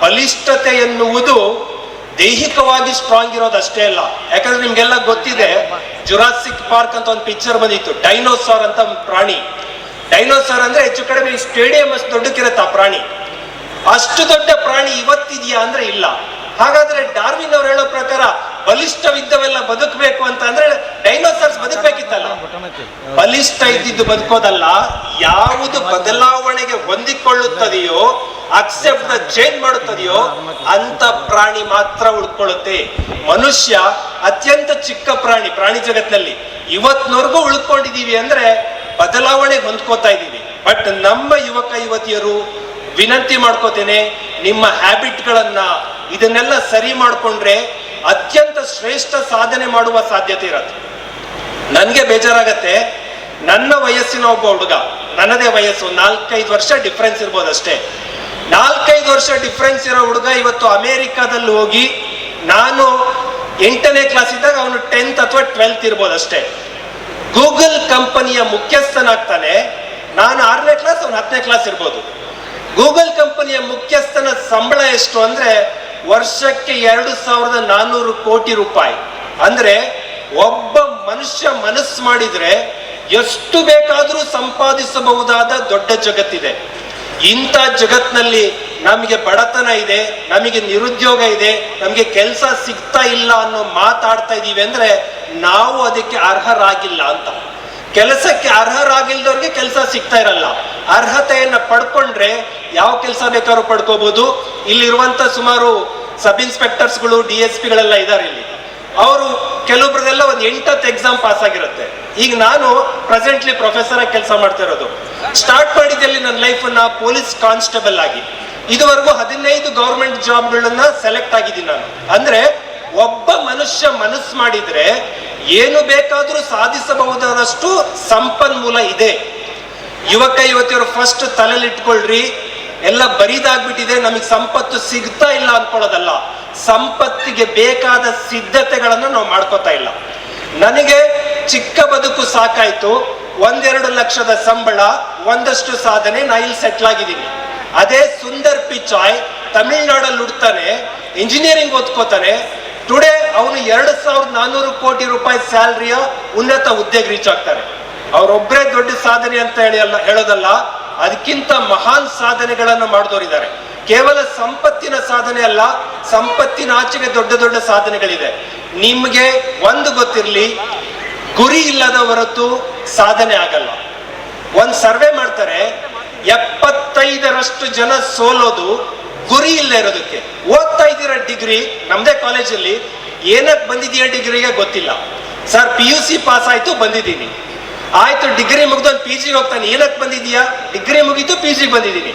ಬಲಿಷ್ಠತೆ ಎನ್ನುವುದು ದೈಹಿಕವಾಗಿ ಸ್ಟ್ರಾಂಗ್ ಇರೋದು ಅಷ್ಟೇ ಅಲ್ಲ. ಯಾಕಂದ್ರೆ ನಿಮ್ಗೆಲ್ಲ ಗೊತ್ತಿದೆ ಜುರಾಸಿಕ್ ಪಾರ್ಕ್ ಅಂತ ಒಂದು ಪಿಕ್ಚರ್ ಬಂದಿತ್ತು. ಡೈನೋಸಾರ್ ಅಂತ ಒಂದು ಪ್ರಾಣಿ. ಡೈನೋಸಾರ್ ಅಂದ್ರೆ ಹೆಚ್ಚು ಕಡಿಮೆ ಸ್ಟೇಡಿಯಂ ಅಷ್ಟು ದೊಡ್ಡಕ್ಕಿರುತ್ತೆ ಆ ಪ್ರಾಣಿ? ಅಷ್ಟು ದೊಡ್ಡ ಪ್ರಾಣಿ ಇವತ್ತಿದೆಯಾ ಅಂದ್ರೆ ಇಲ್ಲ. ಹಾಗಾದ್ರೆ ಡಾರ್ವಿನ್ ಅವ್ರು ಹೇಳೋ ಪ್ರಕಾರ ಬಲಿಷ್ಠವಿದ್ದವೆಲ್ಲ ಬದುಕಬೇಕು ಅಂತ ಅಂದ್ರೆ ಡೈನೋಸಾರ್ಸ್ ಬದುಕಬೇಕಿತ್ತಲ್ಲ? ಬಲಿಷ್ಠ ಇದ್ದಿದ್ದು ಬದುಕೋದಲ್ಲ ಯಾವುದು ಬದಲಾವಣೆಗೆ ಹೊಂದಿಕೊಳ್ಳುತ್ತದೆಯೋ ಅಕ್ಸೆಪ್ಟ್ ಚೇಂಜ್ ಮಾಡುತ್ತದೆಯೋ ಅಂತ ಪ್ರಾಣಿ ಮಾತ್ರ ಉಳ್ಕೊಳ್ಳುತ್ತೆ. ಮನುಷ್ಯ ಅತ್ಯಂತ ಚಿಕ್ಕ ಪ್ರಾಣಿ ಪ್ರಾಣಿ ಜಗತ್ತಿನಲ್ಲಿ ಇವತ್ನವರೆಗೂ ಉಳ್ಕೊಂಡಿದೀವಿ ಅಂದ್ರೆ ಬದಲಾವಣೆ ಹೊಂದ್ಕೋತಾ ಇದ್ದೀವಿ. ಬಟ್ ನಮ್ಮ ಯುವಕ ಯುವತಿಯರು ವಿನಂತಿ ಮಾಡ್ಕೋತೇನೆ ನಿಮ್ಮ ಹ್ಯಾಬಿಟ್ಗಳನ್ನ ಇದನ್ನೆಲ್ಲ ಸರಿ ಮಾಡ್ಕೊಂಡ್ರೆ ಅತ್ಯಂತ ಶ್ರೇಷ್ಠ ಸಾಧನೆ ಮಾಡುವ ಸಾಧ್ಯತೆ ಇರತ್ತೆ. ನನಗೆ ಬೇಜಾರಾಗತ್ತೆ. ನನ್ನ ವಯಸ್ಸಿನ ಒಬ್ಬ ಹುಡುಗ, ನನ್ನದೇ ವಯಸ್ಸು, ನಾಲ್ಕೈದು ವರ್ಷ ಡಿಫ್ರೆನ್ಸ್ ಇರ್ಬೋದಷ್ಟೇ. ನಾಲ್ಕೈದು ವರ್ಷ ಡಿಫ್ರೆನ್ಸ್ ಇರೋ ಹುಡುಗ ಇವತ್ತು ಅಮೆರಿಕಾದಲ್ಲಿ ಹೋಗಿ ನಾನು ಎಂಟನೇ ಕ್ಲಾಸ್ ಇದ್ದಾಗ ಅವನು ಟೆಂತ್ ಅಥವಾ ಟ್ವೆಲ್ತ್ ಇರ್ಬೋದಷ್ಟೇ. ಗೂಗಲ್ ಕಂಪನಿಯ ಮುಖ್ಯಸ್ಥನಾಗ್ತಾನೆ. ನಾನು ಆರನೇ ಕ್ಲಾಸ್ ಅವನು ಹತ್ತನೇ ಕ್ಲಾಸ್ ಇರ್ಬೋದು. ಗೂಗಲ್ ಕಂಪನಿಯ ಮುಖ್ಯಸ್ಥನ ಸಂಬಳ ಎಷ್ಟು ಅಂದ್ರೆ ವರ್ಷಕ್ಕೆ ಎರಡು ಸಾವಿರದ ನಾನ್ನೂರು ಕೋಟಿ ರೂಪಾಯಿ. ಅಂದ್ರೆ ಒಬ್ಬ ಮನುಷ್ಯ ಮನಸ್ಸು ಮಾಡಿದ್ರೆ ಎಷ್ಟು ಬೇಕಾದರೂ ಸಂಪಾದಿಸಬಹುದಾದ ದೊಡ್ಡ ಜಗತ್ತಿದೆ. ಇಂಥ ಜಗತ್ತಿನಲ್ಲಿ ನಮಗೆ ಬಡತನ ಇದೆ, ನಮಗೆ ನಿರುದ್ಯೋಗ ಇದೆ, ನಮಗೆ ಕೆಲಸ ಸಿಗ್ತಾ ಇಲ್ಲ ಅನ್ನೋ ಮಾತಾಡ್ತಾ ಇದ್ದೀವಿ ಅಂದ್ರೆ ನಾವು ಅದಕ್ಕೆ ಅರ್ಹರಾಗಿಲ್ಲ ಅಂತ. ಕೆಲಸಕ್ಕೆ ಅರ್ಹರಾಗಿಲ್ದವ್ರಿಗೆ ಕೆಲಸ ಸಿಗ್ತಾ ಇರಲ್ಲ. ಅರ್ಹತೆಯನ್ನ ಪಡ್ಕೊಂಡ್ರೆ ಯಾವ ಕೆಲಸ ಬೇಕಾದ್ರೂ ಪಡ್ಕೋಬಹುದು ಇಲ್ಲಿರುವಂತ ಸುಮಾರು ಸಬ್ ಇನ್ಸ್ಪೆಕ್ಟರ್ಸ್ಗಳು, ಡಿ ಎಸ್ ಪಿಗಳೆಲ್ಲ ಇದ್ದಾರೆ ಇಲ್ಲಿ. ಅವರು ಕೆಲವೊಬ್ರದೆಲ್ಲ ಒಂದು ಎಂಟತ್ತು ಎಕ್ಸಾಮ್ ಪಾಸ್ ಆಗಿರುತ್ತೆ ಈಗ ನಾನು ಪ್ರೆಸೆಂಟ್ಲಿ ಪ್ರೊಫೆಸರ್ ಆಗಿ ಕೆಲಸ ಮಾಡ್ತಾ ಇರೋದು. ಸ್ಟಾರ್ಟ್ ಮಾಡಿದಲ್ಲಿ ನನ್ನ ಲೈಫ್ ಅನ್ನ ಪೊಲೀಸ್ ಕಾನ್ಸ್ಟೇಬಲ್ ಆಗಿ. ಇದುವರೆಗೂ ಹದಿನೈದು ಗೌರ್ಮೆಂಟ್ ಜಾಬ್ಗಳನ್ನ ಸೆಲೆಕ್ಟ್ ಆಗಿದ್ದೀನಿ ನಾನು. ಅಂದ್ರೆ ಒಬ್ಬ ಮನುಷ್ಯ ಮನಸ್ಸು ಮಾಡಿದ್ರೆ ಏನು ಬೇಕಾದರೂ ಸಾಧಿಸಬಹುದಾದಷ್ಟು ಸಂಪನ್ಮೂಲ ಇದೆ. ಯುವಕ, ಯುವತಿಯರು ಫಸ್ಟ್ ತಲೆಯಲ್ಲಿ ಇಟ್ಕೊಳ್ರಿ, ಎಲ್ಲ ಬರಿದಾಗ್ಬಿಟ್ಟಿದೆ, ನಮಗೆ ಸಂಪತ್ತು ಸಿಗ್ತಾ ಇಲ್ಲ ಅನ್ಕೊಳ್ಳೋದಲ್ಲ. ಸಂಪತ್ತಿಗೆ ಬೇಕಾದ ಸಿದ್ಧತೆಗಳನ್ನು ನಾವು ಮಾಡ್ಕೋತಾ ಇಲ್ಲ. ನನಗೆ ಚಿಕ್ಕ ಬದುಕು ಸಾಕಾಯ್ತು, ಒಂದೆರಡು ಲಕ್ಷದ ಸಂಬಳ, ಒಂದಷ್ಟು ಸಾಧನೆ, ನಾ ಇಲ್ಲಿ ಸೆಟ್ಲ್ ಆಗಿದ್ದೀನಿ. ಅದೇ ಸುಂದರ್ ಪಿಚಾಯ್, ತಮಿಳ್ನಾಡಲ್ಲಿ ಹುಡ್ತಾನೆ ಇಂಜಿನಿಯರಿಂಗ್ ಓದ್ಕೋತಾನೆ ಟುಡೇ ಅವನು ಎರಡು ಸಾವಿರದ ನಾನ್ನೂರು ಕೋಟಿ ರೂಪಾಯಿ ಸ್ಯಾಲ್ರಿಯ ಉನ್ನತ ಹುದ್ದೆಗೆ ರೀಚ್ ಆಗ್ತಾರೆ. ಅವರೊಬ್ಬರೇ ದೊಡ್ಡ ಸಾಧನೆ ಅಂತ ಹೇಳಿ ಅಲ್ಲ, ಹೇಳೋದಲ್ಲ, ಅದಕ್ಕಿಂತ ಮಹಾನ್ ಸಾಧನೆಗಳನ್ನು ಮಾಡಿದವರಿದ್ದಾರೆ. ಕೇವಲ ಸಂಪತ್ತಿನ ಸಾಧನೆ ಅಲ್ಲ, ಸಂಪತ್ತಿನ ಆಚೆಗೆ ದೊಡ್ಡ ದೊಡ್ಡ ಸಾಧನೆಗಳಿದೆ. ನಿಮಗೆ ಒಂದು ಗೊತ್ತಿರಲಿ, ಗುರಿ ಇಲ್ಲದ ಹೊರತು ಸಾಧನೆ ಆಗಲ್ಲ. ಒಂದು ಸರ್ವೆ ಮಾಡ್ತಾರೆ, ಎಪ್ಪತ್ತೈದರಷ್ಟು ಜನ ಸೋಲೋದು ಗುರಿ ಇಲ್ಲ ಇರೋದಕ್ಕೆ. ಓದ್ತಾ ಇದ್ದೀರ ಡಿಗ್ರಿ? ನಮ್ದೇ ಕಾಲೇಜಲ್ಲಿ ಏನಕ್ಕೆ ಬಂದಿದೆಯಾ ಡಿಗ್ರಿಗೆ ಗೊತ್ತಿಲ್ಲ. Sir P U C pass ಆಯ್ತು, ಬಂದಿದ್ದೀನಿ. ಆಯ್ತು, ಡಿಗ್ರಿ ಮುಗಿದು ಪಿ ಜಿಗೆ ಹೋಗ್ತಾನೆ. ಏನಕ್ಕೆ ಬಂದಿದೀಯಾ ಡಿಗ್ರಿ ಮುಗಿತು ಪಿ ಜಿಗೆ ಬಂದಿದ್ದೀನಿ.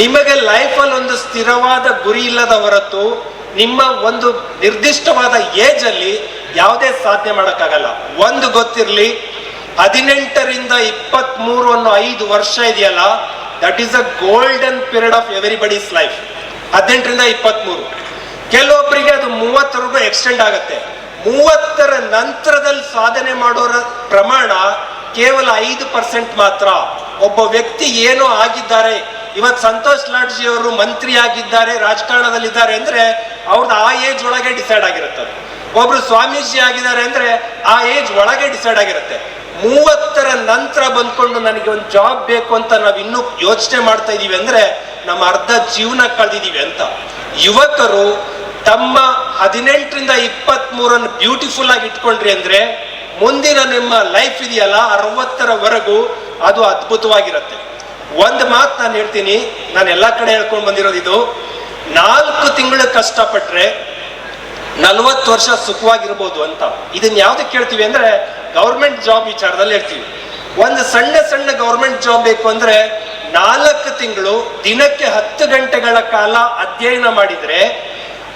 ನಿಮಗೆ ಲೈಫಲ್ಲಿ ಒಂದು ಸ್ಥಿರವಾದ ಗುರಿ ಇಲ್ಲದ ಹೊರತು, ನಿಮ್ಮ ಒಂದು ನಿರ್ದಿಷ್ಟವಾದ ಏಜ್ ಅಲ್ಲಿ ಯಾವುದೇ ಸಾಧನೆ ಮಾಡೋಕ್ಕಾಗಲ್ಲ. ಒಂದು ಗೊತ್ತಿರಲಿ, ಹದಿನೆಂಟರಿಂದ ಇಪ್ಪತ್ತ್ ಮೂರು ಅನ್ನೋ ಐದು ವರ್ಷ ಇದೆಯಲ್ಲ that is a golden period of everybody's life ಹದಿನೆಂಟರಿಂದ ಇಪ್ಪತ್ತ್ ಮೂರು ಕೆಲವೊಬ್ಬರಿಗೆ ಅದು ಮೂವತ್ತರೆಗೂ ಎಕ್ಸ್ಟೆಂಡ್ ಆಗುತ್ತೆ. ಮೂವತ್ತರ ನಂತರದಲ್ಲಿ ಸಾಧನೆ ಮಾಡೋರ ಪ್ರಮಾಣ ಕೇವಲ ಐದು ಪರ್ಸೆಂಟ್ ಮಾತ್ರ. ಒಬ್ಬ ವ್ಯಕ್ತಿ ಏನೋ ಆಗಿದ್ದಾರೆ ಇವತ್ತು ಸಂತೋಷ್ ಲಾಡ್ಜಿ ಅವರು ಮಂತ್ರಿ ಆಗಿದ್ದಾರೆ ರಾಜಕಾರಣದಲ್ಲಿದ್ದಾರೆ ಅಂದ್ರೆ ಅವ್ರದ್ದು ಆ ಏಜ್ ಒಳಗೆ ಡಿಸೈಡ್ ಆಗಿರುತ್ತೆ. ಒಬ್ರು ಸ್ವಾಮೀಜಿ ಆಗಿದ್ದಾರೆ ಅಂದ್ರೆ ಆ ಏಜ್ ಒಳಗೆ ಡಿಸೈಡ್ ಆಗಿರುತ್ತೆ. ಮೂವತ್ತರ ನಂತರ ಬಂದ್ಕೊಂಡು ನನಗೆ ಒಂದು ಜಾಬ್ ಬೇಕು ಅಂತ ನಾವ್ ಇನ್ನೂ ಯೋಚನೆ ಮಾಡ್ತಾ ಇದೀವಿ ಅಂದ್ರೆ ನಮ್ಮ ಅರ್ಧ ಜೀವನ ಕಳೆದಿದ್ದೀವಿ ಅಂತ. ಯುವಕರು ತಮ್ಮ ಹದಿನೆಂಟರಿಂದ ಇಪ್ಪತ್ತ್ ಮೂರನ್ನು ಬ್ಯೂಟಿಫುಲ್ ಆಗಿ ಇಟ್ಕೊಂಡ್ರಿ ಅಂದ್ರೆ ಮುಂದಿನ ನಿಮ್ಮ ಲೈಫ್ ಇದೆಯಲ್ಲ ಅರವತ್ತರವರೆಗೂ ಅದು ಅದ್ಭುತವಾಗಿರುತ್ತೆ. ಒಂದು ಮಾತು ನಾನು ಹೇಳ್ತೀನಿ, ನಾನು ಎಲ್ಲ ಕಡೆ ಹೇಳ್ಕೊಂಡು ಬಂದಿರೋದು ಇದು. ನಾಲ್ಕು ತಿಂಗಳು ಕಷ್ಟಪಟ್ರೆ ನಲ್ವತ್ತು ವರ್ಷ ಸುಖವಾಗಿರ್ಬೋದು ಅಂತ. ಇದನ್ನ ಯಾವ್ದಕ್ಕೆ ಕೇಳ್ತೀವಿ ಅಂದ್ರೆ ಗೌರ್ಮೆಂಟ್ ಜಾಬ್ ವಿಚಾರದಲ್ಲಿ ಹೇಳ್ತೀವಿ. ಒಂದು ಸಣ್ಣ ಸಣ್ಣ ಗೌರ್ಮೆಂಟ್ ಜಾಬ್ ಬೇಕು ಅಂದ್ರೆ ನಾಲ್ಕು ತಿಂಗಳು ದಿನಕ್ಕೆ ಹತ್ತು ಗಂಟೆಗಳ ಕಾಲ ಅಧ್ಯಯನ ಮಾಡಿದ್ರೆ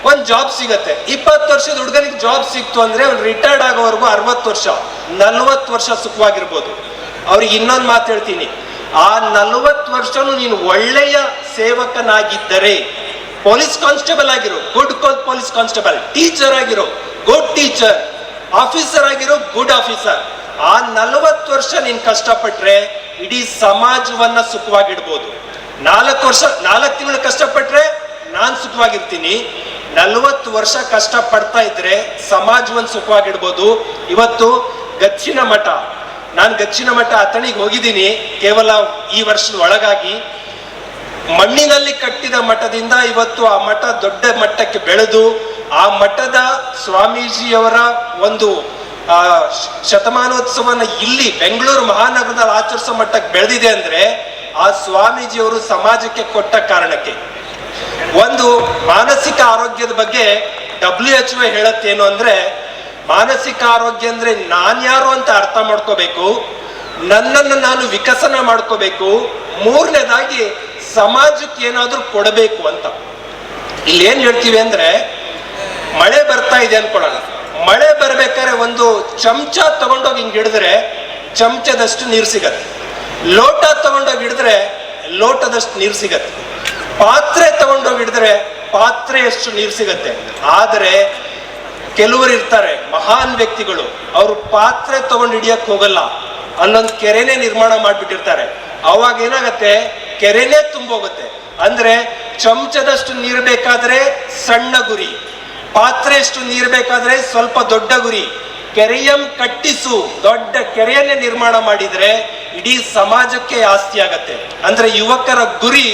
ಒಂದ್ ಜಾಬ್ ಸಿಗತ್ತೆ. ಇಪ್ಪತ್ತು ವರ್ಷದ ಹುಡುಗನಿಗೆ ಜಾಬ್ ಸಿಕ್ತು ಅಂದ್ರೆ ಅವ್ನು ರಿಟೈರ್ಡ್ ಆಗೋವರೆಗೂ ಅರವತ್ತು ವರ್ಷ, ನಲ್ವತ್ತು ವರ್ಷ ಸುಖವಾಗಿರ್ಬೋದು. ಅವ್ರಿಗೆ ಇನ್ನೊಂದು ಮಾತು ಹೇಳ್ತೀನಿ. ಆ ನಲ್ವತ್ತು ವರ್ಷನೂ ನೀನು ಒಳ್ಳೆಯ ಸೇವಕನಾಗಿದ್ದರೆ ಪೊಲೀಸ್ ಕಾನ್ಸ್ಟೇಬಲ್ ಆಗಿರೋ, ಗುಡ್ ಪೊಲೀಸ್ ಕಾನ್ಸ್ಟೇಬಲ್, ಟೀಚರ್ ಆಗಿರೋ, ಗುಡ್ ಟೀಚರ್, ಆಫೀಸರ್ ಆಗಿರೋ, ಗುಡ್ ಆಫೀಸರ್. ಆ ನಲವತ್ತು ವರ್ಷ ನೀನ್ ಕಷ್ಟಪಟ್ರೆ ಇಡೀ ಸಮಾಜವನ್ನ ಸುಖವಾಗಿಡ್ಬೋದು. ನಾಲ್ಕು ವರ್ಷ, ನಾಲ್ಕು ತಿಂಗಳು ಕಷ್ಟಪಟ್ರೆ ನಾನ್ ಸುಖವಾಗಿರ್ತೀನಿ. ನಲವತ್ತು ವರ್ಷ ಕಷ್ಟ ಪಡ್ತಾ ಇದ್ರೆ ಸಮಾಜವನ್ನ ಸುಖವಾಗಿಡ್ಬೋದು. ಇವತ್ತು ಗಚ್ಚಿನ ಮಠ. ನಾನು ಗಚ್ಚಿನ ಮಠ ಅಥಣಿಗೆ ಹೋಗಿದ್ದೀನಿ. ಕೇವಲ ಈ ವರ್ಷದ ಒಳಗಾಗಿ. ಮಣ್ಣಿನಲ್ಲಿ ಕಟ್ಟಿದ ಮಠದಿಂದ ಇವತ್ತು ಆ ಮಠ ದೊಡ್ಡ ಮಟ್ಟಕ್ಕೆ ಬೆಳೆದು, ಆ ಮಠದ ಸ್ವಾಮೀಜಿಯವರ ಒಂದು, ಆ ಶತಮಾನೋತ್ಸವನ ಇಲ್ಲಿ ಬೆಂಗಳೂರು ಮಹಾನಗರದಲ್ಲಿ ಆಚರಿಸೋ ಮಟ್ಟಕ್ಕೆ ಬೆಳೆದಿದೆ ಅಂದ್ರೆ, ಆ ಸ್ವಾಮೀಜಿಯವರು ಸಮಾಜಕ್ಕೆ ಕೊಟ್ಟ ಕಾರಣಕ್ಕೆ. ಒಂದು ಮಾನಸಿಕ ಆರೋಗ್ಯದ ಬಗ್ಗೆ ಡಬ್ಲ್ಯೂ ಎಚ್ ಹೇಳತ್ತೇನು ಅಂದ್ರೆ, ಮಾನಸಿಕ ಆರೋಗ್ಯ ಅಂದ್ರೆ ನಾನ್ಯಾರು ಅಂತ ಅರ್ಥ ಮಾಡ್ಕೋಬೇಕು. ನನ್ನನ್ನು ನಾನು ವಿಕಸನ ಮಾಡ್ಕೋಬೇಕು, ಮೂರನೇದಾಗಿ ಸಮಾಜಕ್ಕೆ ಏನಾದ್ರೂ ಕೊಡಬೇಕು ಅಂತ. ಇಲ್ಲಿ ಏನ್ ಹೇಳ್ತೀವಿ ಅಂದ್ರೆ, ಮಳೆ ಬರ್ತಾ ಇದೆ ಅನ್ಕೊಳ್ಳೋಣ. ಮಳೆ ಬರ್ಬೇಕಾದ್ರೆ ಒಂದು ಚಮಚ ತಗೊಂಡೋಗಿ ಹಿಂಗ್ ಹಿಡಿದ್ರೆ ಚಮಚದಷ್ಟು ನೀರು ಸಿಗತ್ತೆ. ಲೋಟ ತಗೊಂಡೋಗಿ ಹಿಡಿದ್ರೆ ಲೋಟದಷ್ಟು ನೀರು ಸಿಗತ್ತೆ. ಪಾತ್ರೆ ತಗೊಂಡೋಗಿ ಹಿಡಿದ್ರೆ ಪಾತ್ರೆಯಷ್ಟು ನೀರು ಸಿಗತ್ತೆ. ಆದರೆ ಕೆಲವರು ಇರ್ತಾರೆ, ಮಹಾನ್ ವ್ಯಕ್ತಿಗಳು, ಅವರು ಪಾತ್ರೆ ತಗೊಂಡು ಹಿಡಿಯಕ್ ಹೋಗಲ್ಲ. ಅಲ್ಲೊಂದು ಕೆರೆನೇ ನಿರ್ಮಾಣ ಮಾಡ್ಬಿಟ್ಟಿರ್ತಾರೆ. ಅವಾಗ ಏನಾಗತ್ತೆ? ಕೆರೆನೇ ತುಂಬೋಗುತ್ತೆ. ಅಂದ್ರೆ ಚಮಚದಷ್ಟು ನೀರು ಬೇಕಾದ್ರೆ ಸಣ್ಣ ಗುರಿ, ಪಾತ್ರೆಯಷ್ಟು ನೀರು ಬೇಕಾದ್ರೆ ಸ್ವಲ್ಪ ದೊಡ್ಡ ಗುರಿ. ಕೆರೆಯಂ ಕಟ್ಟಿಸು, ದೊಡ್ಡ ಕೆರೆಯನ್ನೇ ನಿರ್ಮಾಣ ಮಾಡಿದ್ರೆ ಇಡೀ ಸಮಾಜಕ್ಕೆ ಆಸ್ತಿ ಆಗತ್ತೆ. ಅಂದ್ರೆ ಯುವಕರ ಗುರಿ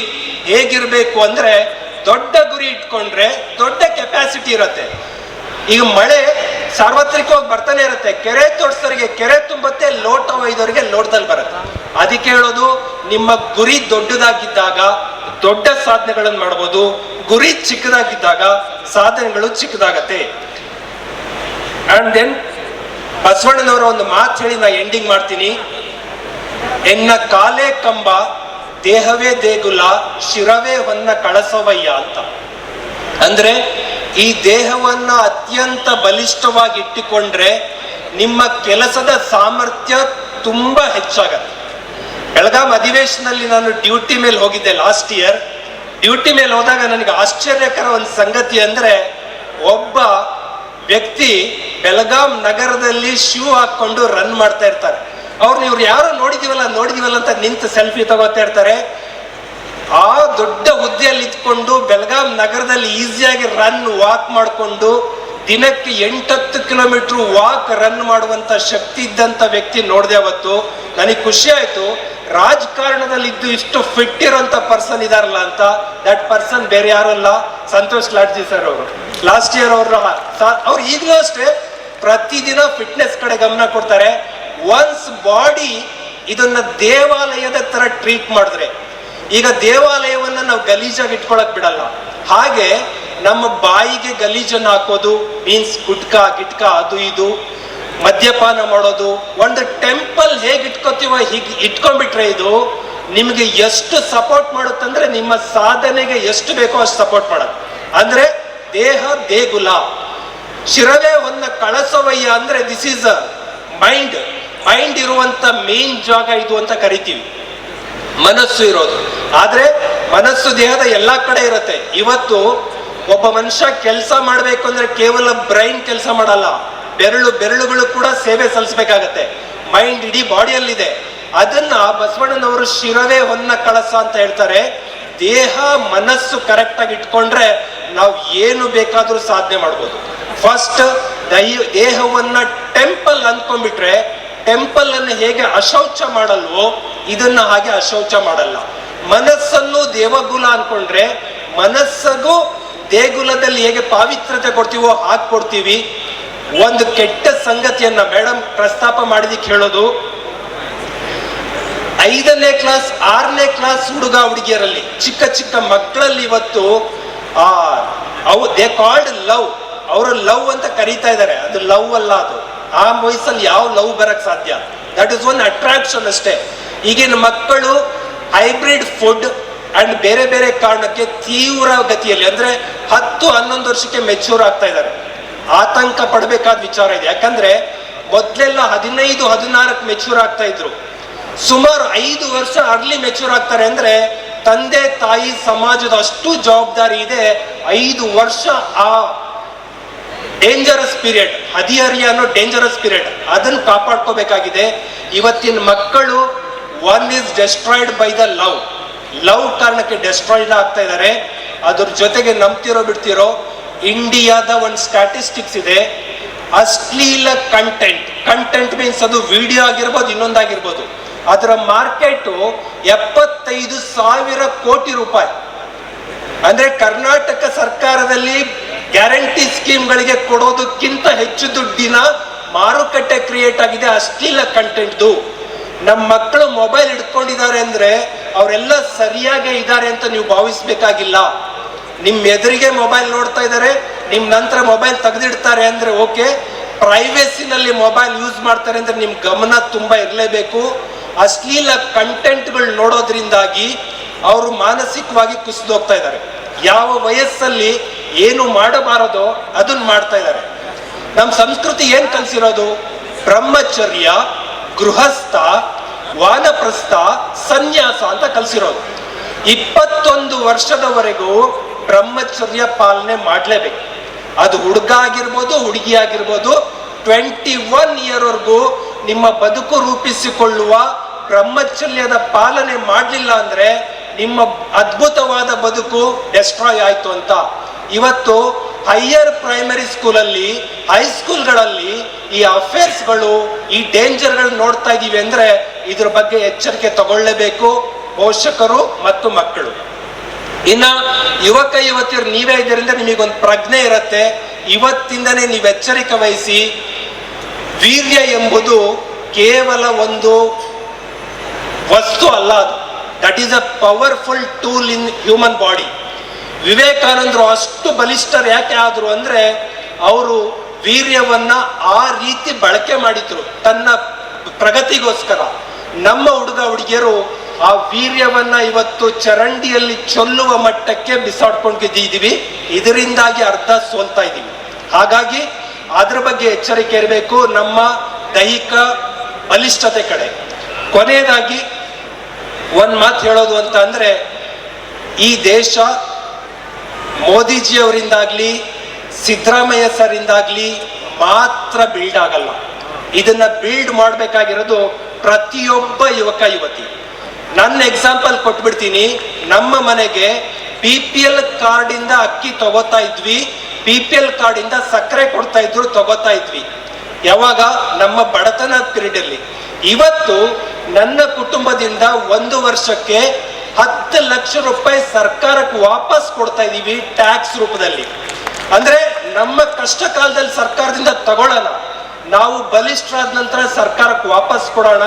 ಹೇಗಿರ್ಬೇಕು ಅಂದ್ರೆ ದೊಡ್ಡ ಗುರಿ ಇಟ್ಕೊಂಡ್ರೆ ದೊಡ್ಡ ಕೆಪಾಸಿಟಿ ಇರತ್ತೆ. ಈಗ ಮಳೆ ಸಾರ್ವತ್ರಿಕವಾಗಿ ಬರ್ತಾನೆ ಇರುತ್ತೆ. ಕೆರೆ ತೋಡ್ಸೋರಿಗೆ ಕೆರೆ ತುಂಬತ್ತೆ, ಲೋಟ ಒಯ್ದವರಿಗೆ ಲೋಟದಲ್ಲಿ ಬರುತ್ತೆ. ಅದಕ್ಕೆ ಹೇಳೋದು, ನಿಮ್ಮ ಗುರಿ ದೊಡ್ಡದಾಗಿದ್ದಾಗ ದೊಡ್ಡ ಸಾಧನೆಗಳನ್ನು ಮಾಡ್ಬೋದು. ಗುರಿ ಚಿಕ್ಕದಾಗಿದ್ದಾಗ ಸಾಧನೆಗಳು ಚಿಕ್ಕದಾಗತ್ತೆ. ಅಂಡ್ ದೆನ್ ಬಸವಣ್ಣನವರ ಒಂದು ಮಾತು ಹೇಳಿ ನಾ ಎಂಡಿಂಗ್ ಮಾಡ್ತೀನಿ. ಎನ್ನ ಕಾಲೇ ಕಂಬ, ದೇಹವೇ ದೇಗುಲ, ಶಿರವೇ ಹೊನ್ನ ಕಳಸವಯ್ಯ ಅಂತ. ಅಂದ್ರೆ ಈ ದೇಹವನ್ನ ಅತ್ಯಂತ ಬಲಿಷ್ಠವಾಗಿ ಇಟ್ಟುಕೊಂಡ್ರೆ ನಿಮ್ಮ ಕೆಲಸದ ಸಾಮರ್ಥ್ಯ ತುಂಬಾ ಹೆಚ್ಚಾಗತ್ತೆ. ಬೆಳಗಾಂ ಅಧಿವೇಶನದಲ್ಲಿ ನಾನು ಡ್ಯೂಟಿ ಮೇಲೆ ಹೋಗಿದ್ದೆ ಲಾಸ್ಟ್ ಇಯರ್. ಡ್ಯೂಟಿ ಮೇಲೆ ಹೋದಾಗ ನನಗೆ ಆಶ್ಚರ್ಯಕರ ಒಂದು ಸಂಗತಿ ಅಂದ್ರೆ ಒಬ್ಬ ವ್ಯಕ್ತಿ ಬೆಳಗಾಂ ನಗರದಲ್ಲಿ ಶೂ ಹಾಕೊಂಡು ರನ್ ಮಾಡ್ತಾ ಇರ್ತಾರೆ. ಅವ್ರನ್ನ ಇವ್ರು ಯಾರೋ ನೋಡಿದೀವಲ್ಲ ನೋಡಿದೀವಲ್ಲ ಅಂತ ನಿಂತು ಸೆಲ್ಫಿ ತಗೋತಾ ಇರ್ತಾರೆ. ಆ ದೊಡ್ಡ ಹುದ್ದೆಯಲ್ಲಿ ಇದ್ಕೊಂಡು ಬೆಳಗಾಂ ನಗರದಲ್ಲಿ ಈಸಿಯಾಗಿ ರನ್ ವಾಕ್ ಮಾಡಿಕೊಂಡು ದಿನಕ್ಕೆ ಎಂಟತ್ತು ಕಿಲೋಮೀಟರ್ ವಾಕ್ ರನ್ ಮಾಡುವಂತ ಶಕ್ತಿ ಇದ್ದಂತ ವ್ಯಕ್ತಿ ನೋಡಿದೆ ಅವತ್ತು. ನನಗೆ ಖುಷಿ ಆಯ್ತು. ರಾಜಕಾರಣದಲ್ಲಿ ಇದ್ದು ಇಷ್ಟು ಫಿಟ್ ಇರೋಂತ ಪರ್ಸನ್ ಇದಾರಲ್ಲ ಅಂತ. ದಟ್ ಪರ್ಸನ್ ಬೇರೆ ಯಾರು ಅಲ್ಲ. ಸಂತೋಷ್ ಲಾಡ್ಜಿ ಸರ್ ಅವರು. ಲಾಸ್ಟ್ ಇಯರ್ ಅವರು ಅವ್ರು ಈಗಲೂ ಅಷ್ಟೇ ಪ್ರತಿದಿನ ಫಿಟ್ನೆಸ್ ಕಡೆ ಗಮನ ಕೊಡ್ತಾರೆ. ಒನ್ಸ್ ಬಾಡಿ ಇದನ್ನ ದೇವಾಲಯದ ತರ ಟ್ರೀಟ್ ಮಾಡಿದ್ರೆ ಈಗ ದೇವಾಲಯವನ್ನ ನಾವು ಗಲೀಜಾಗಿ ಇಟ್ಕೊಳಕ್ ಬಿಡಲ್ಲ. ಹಾಗೆ ನಮ್ಮ ಬಾಯಿಗೆ ಗಲೀಜನ್ನು ಹಾಕೋದು ಮೀನ್ಸ್ ಗುಟ್ಕಾ, ಗಿಟ್ಕಾ, ಅದು ಇದು, ಮದ್ಯಪಾನ ಮಾಡೋದು, ಒಂದು ಟೆಂಪಲ್ ಹೇಗೆ ಇಟ್ಕೋತೀವೋ ಹೀಗೆ ಇಟ್ಕೊಂಡ್ಬಿಟ್ರೆ ಇದು ನಿಮಗೆ ಎಷ್ಟು ಸಪೋರ್ಟ್ ಮಾಡುತ್ತಂದ್ರೆ ನಿಮ್ಮ ಸಾಧನೆಗೆ ಎಷ್ಟು ಬೇಕೋ ಅಷ್ಟು ಸಪೋರ್ಟ್ ಮಾಡೋದು ಅಂದ್ರೆ ದೇಹ, ದೇಗುಲ. ಶಿರವೇ ಒಂದು ಕಳಸವಯ್ಯ ಅಂದ್ರೆ this is a mind mind ಇರುವಂತ ಮೇನ್ ಜಾಗ ಇದು ಅಂತ ಕರಿತೀವಿ. ಮನಸ್ಸು ಇರೋದು. ಆದ್ರೆ ಮನಸ್ಸು ದೇಹದ ಎಲ್ಲಾ ಕಡೆ ಇರುತ್ತೆ. ಇವತ್ತು ಒಬ್ಬ ಮನುಷ್ಯ ಕೆಲಸ ಮಾಡ್ಬೇಕು ಅಂದ್ರೆ ಕೇವಲ ಬ್ರೈನ್ ಕೆಲಸ ಮಾಡಲ್ಲ. ಬೆರಳು, ಬೆರಳುಗಳು ಕೂಡ ಸೇವೆ ಸಲ್ಲಿಸಬೇಕಾಗತ್ತೆ. ಮೈಂಡ್ ಇಡೀ ಬಾಡಿಯಲ್ಲಿದೆ. ಅದನ್ನ ಬಸವಣ್ಣನವರು ಶಿರವೇ ಹೊನ್ನ ಕಳಸ ಅಂತ ಹೇಳ್ತಾರೆ. ದೇಹ, ಮನಸ್ಸು ಕರೆಕ್ಟ್ ಆಗಿ ಇಟ್ಕೊಂಡ್ರೆ ನಾವು ಏನು ಬೇಕಾದ್ರೂ ಸಾಧನೆ ಮಾಡ್ಬೋದು. ಫಸ್ಟ್ ದೈ ದೇಹವನ್ನ ಟೆಂಪಲ್ ಅಂದ್ಕೊಂಡ್ಬಿಟ್ರೆ ಟೆಂಪಲ್ ಅನ್ನು ಹೇಗೆ ಅಶೌಚ ಮಾಡಲ್ವೋ ಇದನ್ನ ಹಾಗೆ ಅಶೌಚ ಮಾಡಲ್ಲ. ಮನಸ್ಸನ್ನು ದೇವಗುಲ ಅನ್ಕೊಂಡ್ರೆ ಮನಸ್ಸಗೂ ದೇಗುಲದಲ್ಲಿ ಹೇಗೆ ಪಾವಿತ್ರತೆ ಕೊಡ್ತೀವೋ ಹಾಗೆ ಕೊಡ್ತೀವಿ. ಒಂದು ಕೆಟ್ಟ ಸಂಗತಿಯನ್ನ ಮೇಡಮ್ ಪ್ರಸ್ತಾಪ ಮಾಡಿದಕ್ಕೆ ಹೇಳೋದು, ಐದನೇ ಕ್ಲಾಸ್, ಆರನೇ ಕ್ಲಾಸ್ ಹುಡುಗ ಹುಡುಗಿಯರಲ್ಲಿ, ಚಿಕ್ಕ ಚಿಕ್ಕ ಮಕ್ಕಳಲ್ಲಿ ಇವತ್ತು, ಆ, ಅವು ದೇ ಕಾಲ್ಡ್ ಲವ್ ಅವರು ಲವ್ ಅಂತ ಕರೀತಾ ಇದ್ದಾರೆ. ಅದು ಲವ್ ಅಲ್ಲ ಅದು. ಆ ವಯಸ್ಸಲ್ಲಿ ಯಾವ ಲವ್ ಬರಕ್ ಸಾಧ್ಯ? ದಟ್ ಇಸ್ ಒನ್ ಅಟ್ರಾಕ್ಷನ್ ಅಷ್ಟೇ. ಈಗಿನ ಮಕ್ಕಳು ಹೈಬ್ರಿಡ್ ಫುಡ್ ಅಂಡ್ ಬೇರೆ ಬೇರೆ ಕಾರಣಕ್ಕೆ ತೀವ್ರ ಗತಿಯಲ್ಲಿ ಅಂದ್ರೆ ಹತ್ತು ಹನ್ನೊಂದು ವರ್ಷಕ್ಕೆ ಮೆಚೂರ್ ಆಗ್ತಾ ಇದ್ದಾರೆ. ಆತಂಕ ಪಡಬೇಕಾದ ವಿಚಾರ ಇದೆ. ಯಾಕಂದ್ರೆ ಮೊದ್ಲೆಲ್ಲ ಹದಿನೈದು, ಹದಿನಾರಕ್ಕೆ ಮೆಚೂರ್ ಆಗ್ತಾ ಇದ್ರು. ಸುಮಾರು ಐದು ವರ್ಷ ಅರ್ಲಿ ಮೆಚೂರ್ ಆಗ್ತಾರೆ ಅಂದ್ರೆ ತಂದೆ, ತಾಯಿ, ಸಮಾಜದ ಅಷ್ಟು ಜವಾಬ್ದಾರಿ ಇದೆ. ಐದು ವರ್ಷ ಆ ಡೇಂಜರಸ್ ಪೀರಿಯಡ್ ಹದಿಹರಿಯ ಅನ್ನೋ ಡೇಂಜರಸ್ ಪೀರಿಯಡ್ ಅದನ್ನು ಕಾಪಾಡ್ಕೋಬೇಕಾಗಿದೆ. ಇವತ್ತಿನ ಮಕ್ಕಳು one is destroyed by the love love ಕಾರಣಕ್ಕೆ ಡೆಸ್ಟ್ರಾಯ್ಡ್ ಆಗ್ತಾ ಇದ್ದಾರೆ ಅದ್ರ ಜೊತೆಗೆ ನಂಬ್ತಿರೋ ಬಿಡ್ತಿರೋ ಇಂಡಿಯಾದ ಒಂದು ಸ್ಟ್ಯಾಟಿಸ್ಟಿಕ್ಸ್ ಇದೆ. ಅಶ್ಲೀಲ ಕಂಟೆಂಟ್ ಕಂಟೆಂಟ್ ಮೀನ್ಸ್ ಅದು ವಿಡಿಯೋ ಆಗಿರ್ಬೋದು, ಇನ್ನೊಂದಾಗಿರ್ಬೋದು. ಅದರ ಮಾರ್ಕೆಟು ಎಪ್ಪತ್ತೈದು ಸಾವಿರ ಕೋಟಿ ರೂಪಾಯಿ. ಅಂದ್ರೆ ಕರ್ನಾಟಕ ಸರ್ಕಾರದಲ್ಲಿ ಗ್ಯಾರಂಟಿ ಸ್ಕೀಮ್ಗಳಿಗೆ ಕೊಡೋದಕ್ಕಿಂತ ಹೆಚ್ಚು ದುಡ್ಡಿನ ಮಾರುಕಟ್ಟೆ ಕ್ರಿಯೇಟ್ ಆಗಿದೆ ಅಶ್ಲೀಲ ಕಂಟೆಂಟ್ದು ನಮ್ಮ ಮಕ್ಕಳು ಮೊಬೈಲ್ ಹಿಡ್ಕೊಂಡಿದ್ದಾರೆ ಅಂದ್ರೆ ಅವರೆಲ್ಲ ಸರಿಯಾಗೇ ಇದ್ದಾರೆ ಅಂತ ನೀವು ಭಾವಿಸ್ಬೇಕಾಗಿಲ್ಲ. ನಿಮ್ಮ ಎದುರಿಗೆ ಮೊಬೈಲ್ ನೋಡ್ತಾ ಇದ್ದಾರೆ ನಿಮ್ಮ ನಂತರ ಮೊಬೈಲ್ ತೆಗೆದಿಡ್ತಾರೆ ಅಂದ್ರೆ ಓಕೆ ಪ್ರೈವೇಸಿನಲ್ಲಿ ಮೊಬೈಲ್ ಯೂಸ್ ಮಾಡ್ತಾರೆ ಅಂದ್ರೆ ನಿಮ್ಮ ಗಮನ ತುಂಬಾ ಇರಲೇಬೇಕು. ಅಶ್ಲೀಲ ಕಂಟೆಂಟ್ಗಳು ನೋಡೋದ್ರಿಂದಾಗಿ ಅವರು ಮಾನಸಿಕವಾಗಿ ಕುಸಿದು ಹೋಗ್ತಾ ಇದ್ದಾರೆ. ಯಾವ ವಯಸ್ಸಲ್ಲಿ ಏನು ಮಾಡಬಾರದೋ ಅದನ್ನ ಮಾಡ್ತಾ ಇದ್ದಾರೆ. ನಮ್ಮ ಸಂಸ್ಕೃತಿ ಏನ್ ಕಲಿಸಿರೋದು? ಬ್ರಹ್ಮಚರ್ಯ, ಗೃಹಸ್ಥ, ವಾನಪ್ರಸ್ಥ, ಸನ್ಯಾಸ ಅಂತ ಕಲಿಸಿರೋದು. ಇಪ್ಪತ್ತೊಂದು ವರ್ಷದವರೆಗೂ ಬ್ರಹ್ಮಚರ್ಯ ಪಾಲನೆ ಮಾಡಲೇಬೇಕು. ಅದು ಹುಡುಗ ಆಗಿರ್ಬೋದು, ಹುಡುಗಿ ಆಗಿರ್ಬೋದು, ಟ್ವೆಂಟಿ ಒನ್ ಇಯರ್ವರೆಗೂ ನಿಮ್ಮ ಬದುಕು ರೂಪಿಸಿಕೊಳ್ಳುವ ಬ್ರಹ್ಮಚರ್ಯದ ಪಾಲನೆ ಮಾಡಲಿಲ್ಲ ಅಂದ್ರೆ ನಿಮ್ಮ ಅದ್ಭುತವಾದ ಬದುಕು ಡೆಸ್ಟ್ರಾಯ್ ಆಯ್ತು ಅಂತ. ಇವತ್ತು ಹೈಯರ್ ಪ್ರೈಮರಿ ಸ್ಕೂಲಲ್ಲಿ ಹೈಸ್ಕೂಲ್ಗಳಲ್ಲಿ ಈ ಅಫೇರ್ಸ್ಗಳು ಈ ಡೇಂಜರ್ಗಳು ನೋಡ್ತಾ ಇದೀವಿ ಅಂದ್ರೆ ಇದ್ರ ಬಗ್ಗೆ ಎಚ್ಚರಿಕೆ ತಗೊಳ್ಳೇಬೇಕು ಪೋಷಕರು ಮತ್ತು ಮಕ್ಕಳು. ಇನ್ನ ಯುವಕ ಯುವತಿಯರು ನೀವೇ ಇದರಿಂದ ನಿಮಗೊಂದು ಪ್ರಜ್ಞೆ ಇರುತ್ತೆ. ಇವತ್ತಿಂದನೇ ನೀವು ಎಚ್ಚರಿಕೆ ವಹಿಸಿ, ವೀರ್ಯ ಎಂಬುದು ಕೇವಲ ಒಂದು ವಸ್ತು ಅಲ್ಲ ಅದು. That is a powerful tool in human body ವಿವೇಕಾನಂದರು ಅಷ್ಟು ಬಲಿಷ್ಠರು ಯಾಕೆ ಆದರು ಅಂದರೆ ಅವರು ವೀರ್ಯವನ್ನು ಆ ರೀತಿ ಬಳಕೆ ಮಾಡಿದ್ರು ತನ್ನ ಪ್ರಗತಿಗೋಸ್ಕರ. ನಮ್ಮ ಹುಡುಗ ಹುಡುಗಿಯರು ಆ ವೀರ್ಯವನ್ನ ಇವತ್ತು ಚರಂಡಿಯಲ್ಲಿ ಚೊಲ್ಲುವ ಮಟ್ಟಕ್ಕೆ ಬಿಸಾಡ್ಕೊಂಡಿದ್ದೀವಿ. ಇದರಿಂದಾಗಿ ಅರ್ಧ ಸೋಲ್ತಾ ಇದ್ದೀವಿ. ಹಾಗಾಗಿ ಅದ್ರ ಬಗ್ಗೆ ಎಚ್ಚರಿಕೆ ಇರಬೇಕು ನಮ್ಮ ದೈಹಿಕ ಬಲಿಷ್ಠತೆ ಕಡೆ. ಕೊನೆಯದಾಗಿ ಒಂದು ಮಾತು ಹೇಳೋದು ಅಂತ ಅಂದರೆ ಈ ದೇಶ ಮೋದಿಜಿಯವರಿಂದಾಗ್ಲಿ, ಸಿದ್ದರಾಮಯ್ಯ ಸರಿಂದಾಗ್ಲಿ ಮಾತ್ರ ಬಿಲ್ಡ್ ಆಗಲ್ಲ. ಇದನ್ನ ಬಿಲ್ಡ್ ಮಾಡಬೇಕಾಗಿರೋದು ಪ್ರತಿಯೊಬ್ಬ ಯುವಕ, ಯುವತಿ. ನನ್ನ ಎಕ್ಸಾಂಪಲ್ ಕೊಟ್ಬಿಡ್ತೀನಿ. ನಮ್ಮ ಮನೆಗೆ ಪಿ ಪಿ ಎಲ್ ಕಾರ್ಡ್ ಇಂದ ಅಕ್ಕಿ ತಗೋತಾ ಇದ್ವಿ. ಪಿ ಪಿ ಎಲ್ ಕಾರ್ಡ್ ಇಂದ ಸಕ್ಕರೆ ಕೊಡ್ತಾ ಇದ್ರು, ತಗೋತಾ ಇದ್ವಿ. ಯಾವಾಗ? ನಮ್ಮ ಬಡತನ ಪೀರಿಯಡ್ ಅಲ್ಲಿ. ಇವತ್ತು ನನ್ನ ಕುಟುಂಬದಿಂದ ಒಂದು ವರ್ಷಕ್ಕೆ ಹತ್ತು ಲಕ್ಷ ರೂಪಾಯಿ ಸರ್ಕಾರಕ್ಕೆ ವಾಪಸ್ ಕೊಡ್ತಾ ಇದೀವಿ ಟ್ಯಾಕ್ಸ್ ರೂಪದಲ್ಲಿ. ಅಂದ್ರೆ ನಮ್ಮ ಕಷ್ಟ ಕಾಲದಲ್ಲಿ ಸರ್ಕಾರದಿಂದ ತಗೊಳ್ಳೋಣ. ನಾವು ಬಲಿಷ್ಠರಾದ ನಂತರ ಸರ್ಕಾರಕ್ಕೆ ವಾಪಸ್ ಕೊಡೋಣ.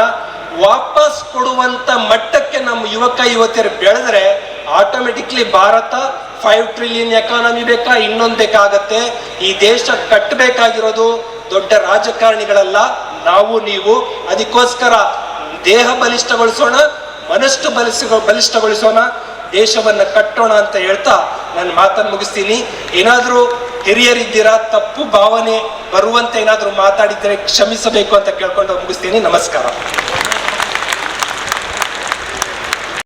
ವಾಪಸ್ ಕೊಡುವಂತ ಮಟ್ಟಕ್ಕೆ ನಮ್ಮ ಯುವಕ, ಯುವತಿಯರು ಬೆಳೆದ್ರೆ automatically Bharat five trillion economy ಬೇಕಾ, ಇನ್ನೊಂದು ಬೇಕಾಗತ್ತೆ. ಈ ದೇಶ ಕಟ್ಟಬೇಕಾಗಿರೋದು ದೊಡ್ಡ ರಾಜಕಾರಣಿಗಳಲ್ಲ. ನಾವು, ನೀವು ಅದಕ್ಕೋಸ್ಕರ ದೇಹ ಬಲಿಷ್ಠಗೊಳಿಸೋಣ. ಮನಸ್ಸು ಬಲಿಸ ಬಲಿಷ್ಠಗೊಳಿಸೋಣ, ದೇಶವನ್ನು ಕಟ್ಟೋಣ ಅಂತ ಹೇಳ್ತಾ ನನ್ನ ಮಾತನ್ನು ಮುಗಿಸ್ತೀನಿ. ಏನಾದರೂ ಹಿರಿಯರಿದ್ದೀರಾ, ತಪ್ಪು ಭಾವನೆ ಬರುವಂತೆ ಏನಾದರೂ ಮಾತಾಡಿದರೆ ಕ್ಷಮಿಸಬೇಕು ಅಂತ ಕೇಳ್ಕೊಂಡು ಮುಗಿಸ್ತೀನಿ. ನಮಸ್ಕಾರ.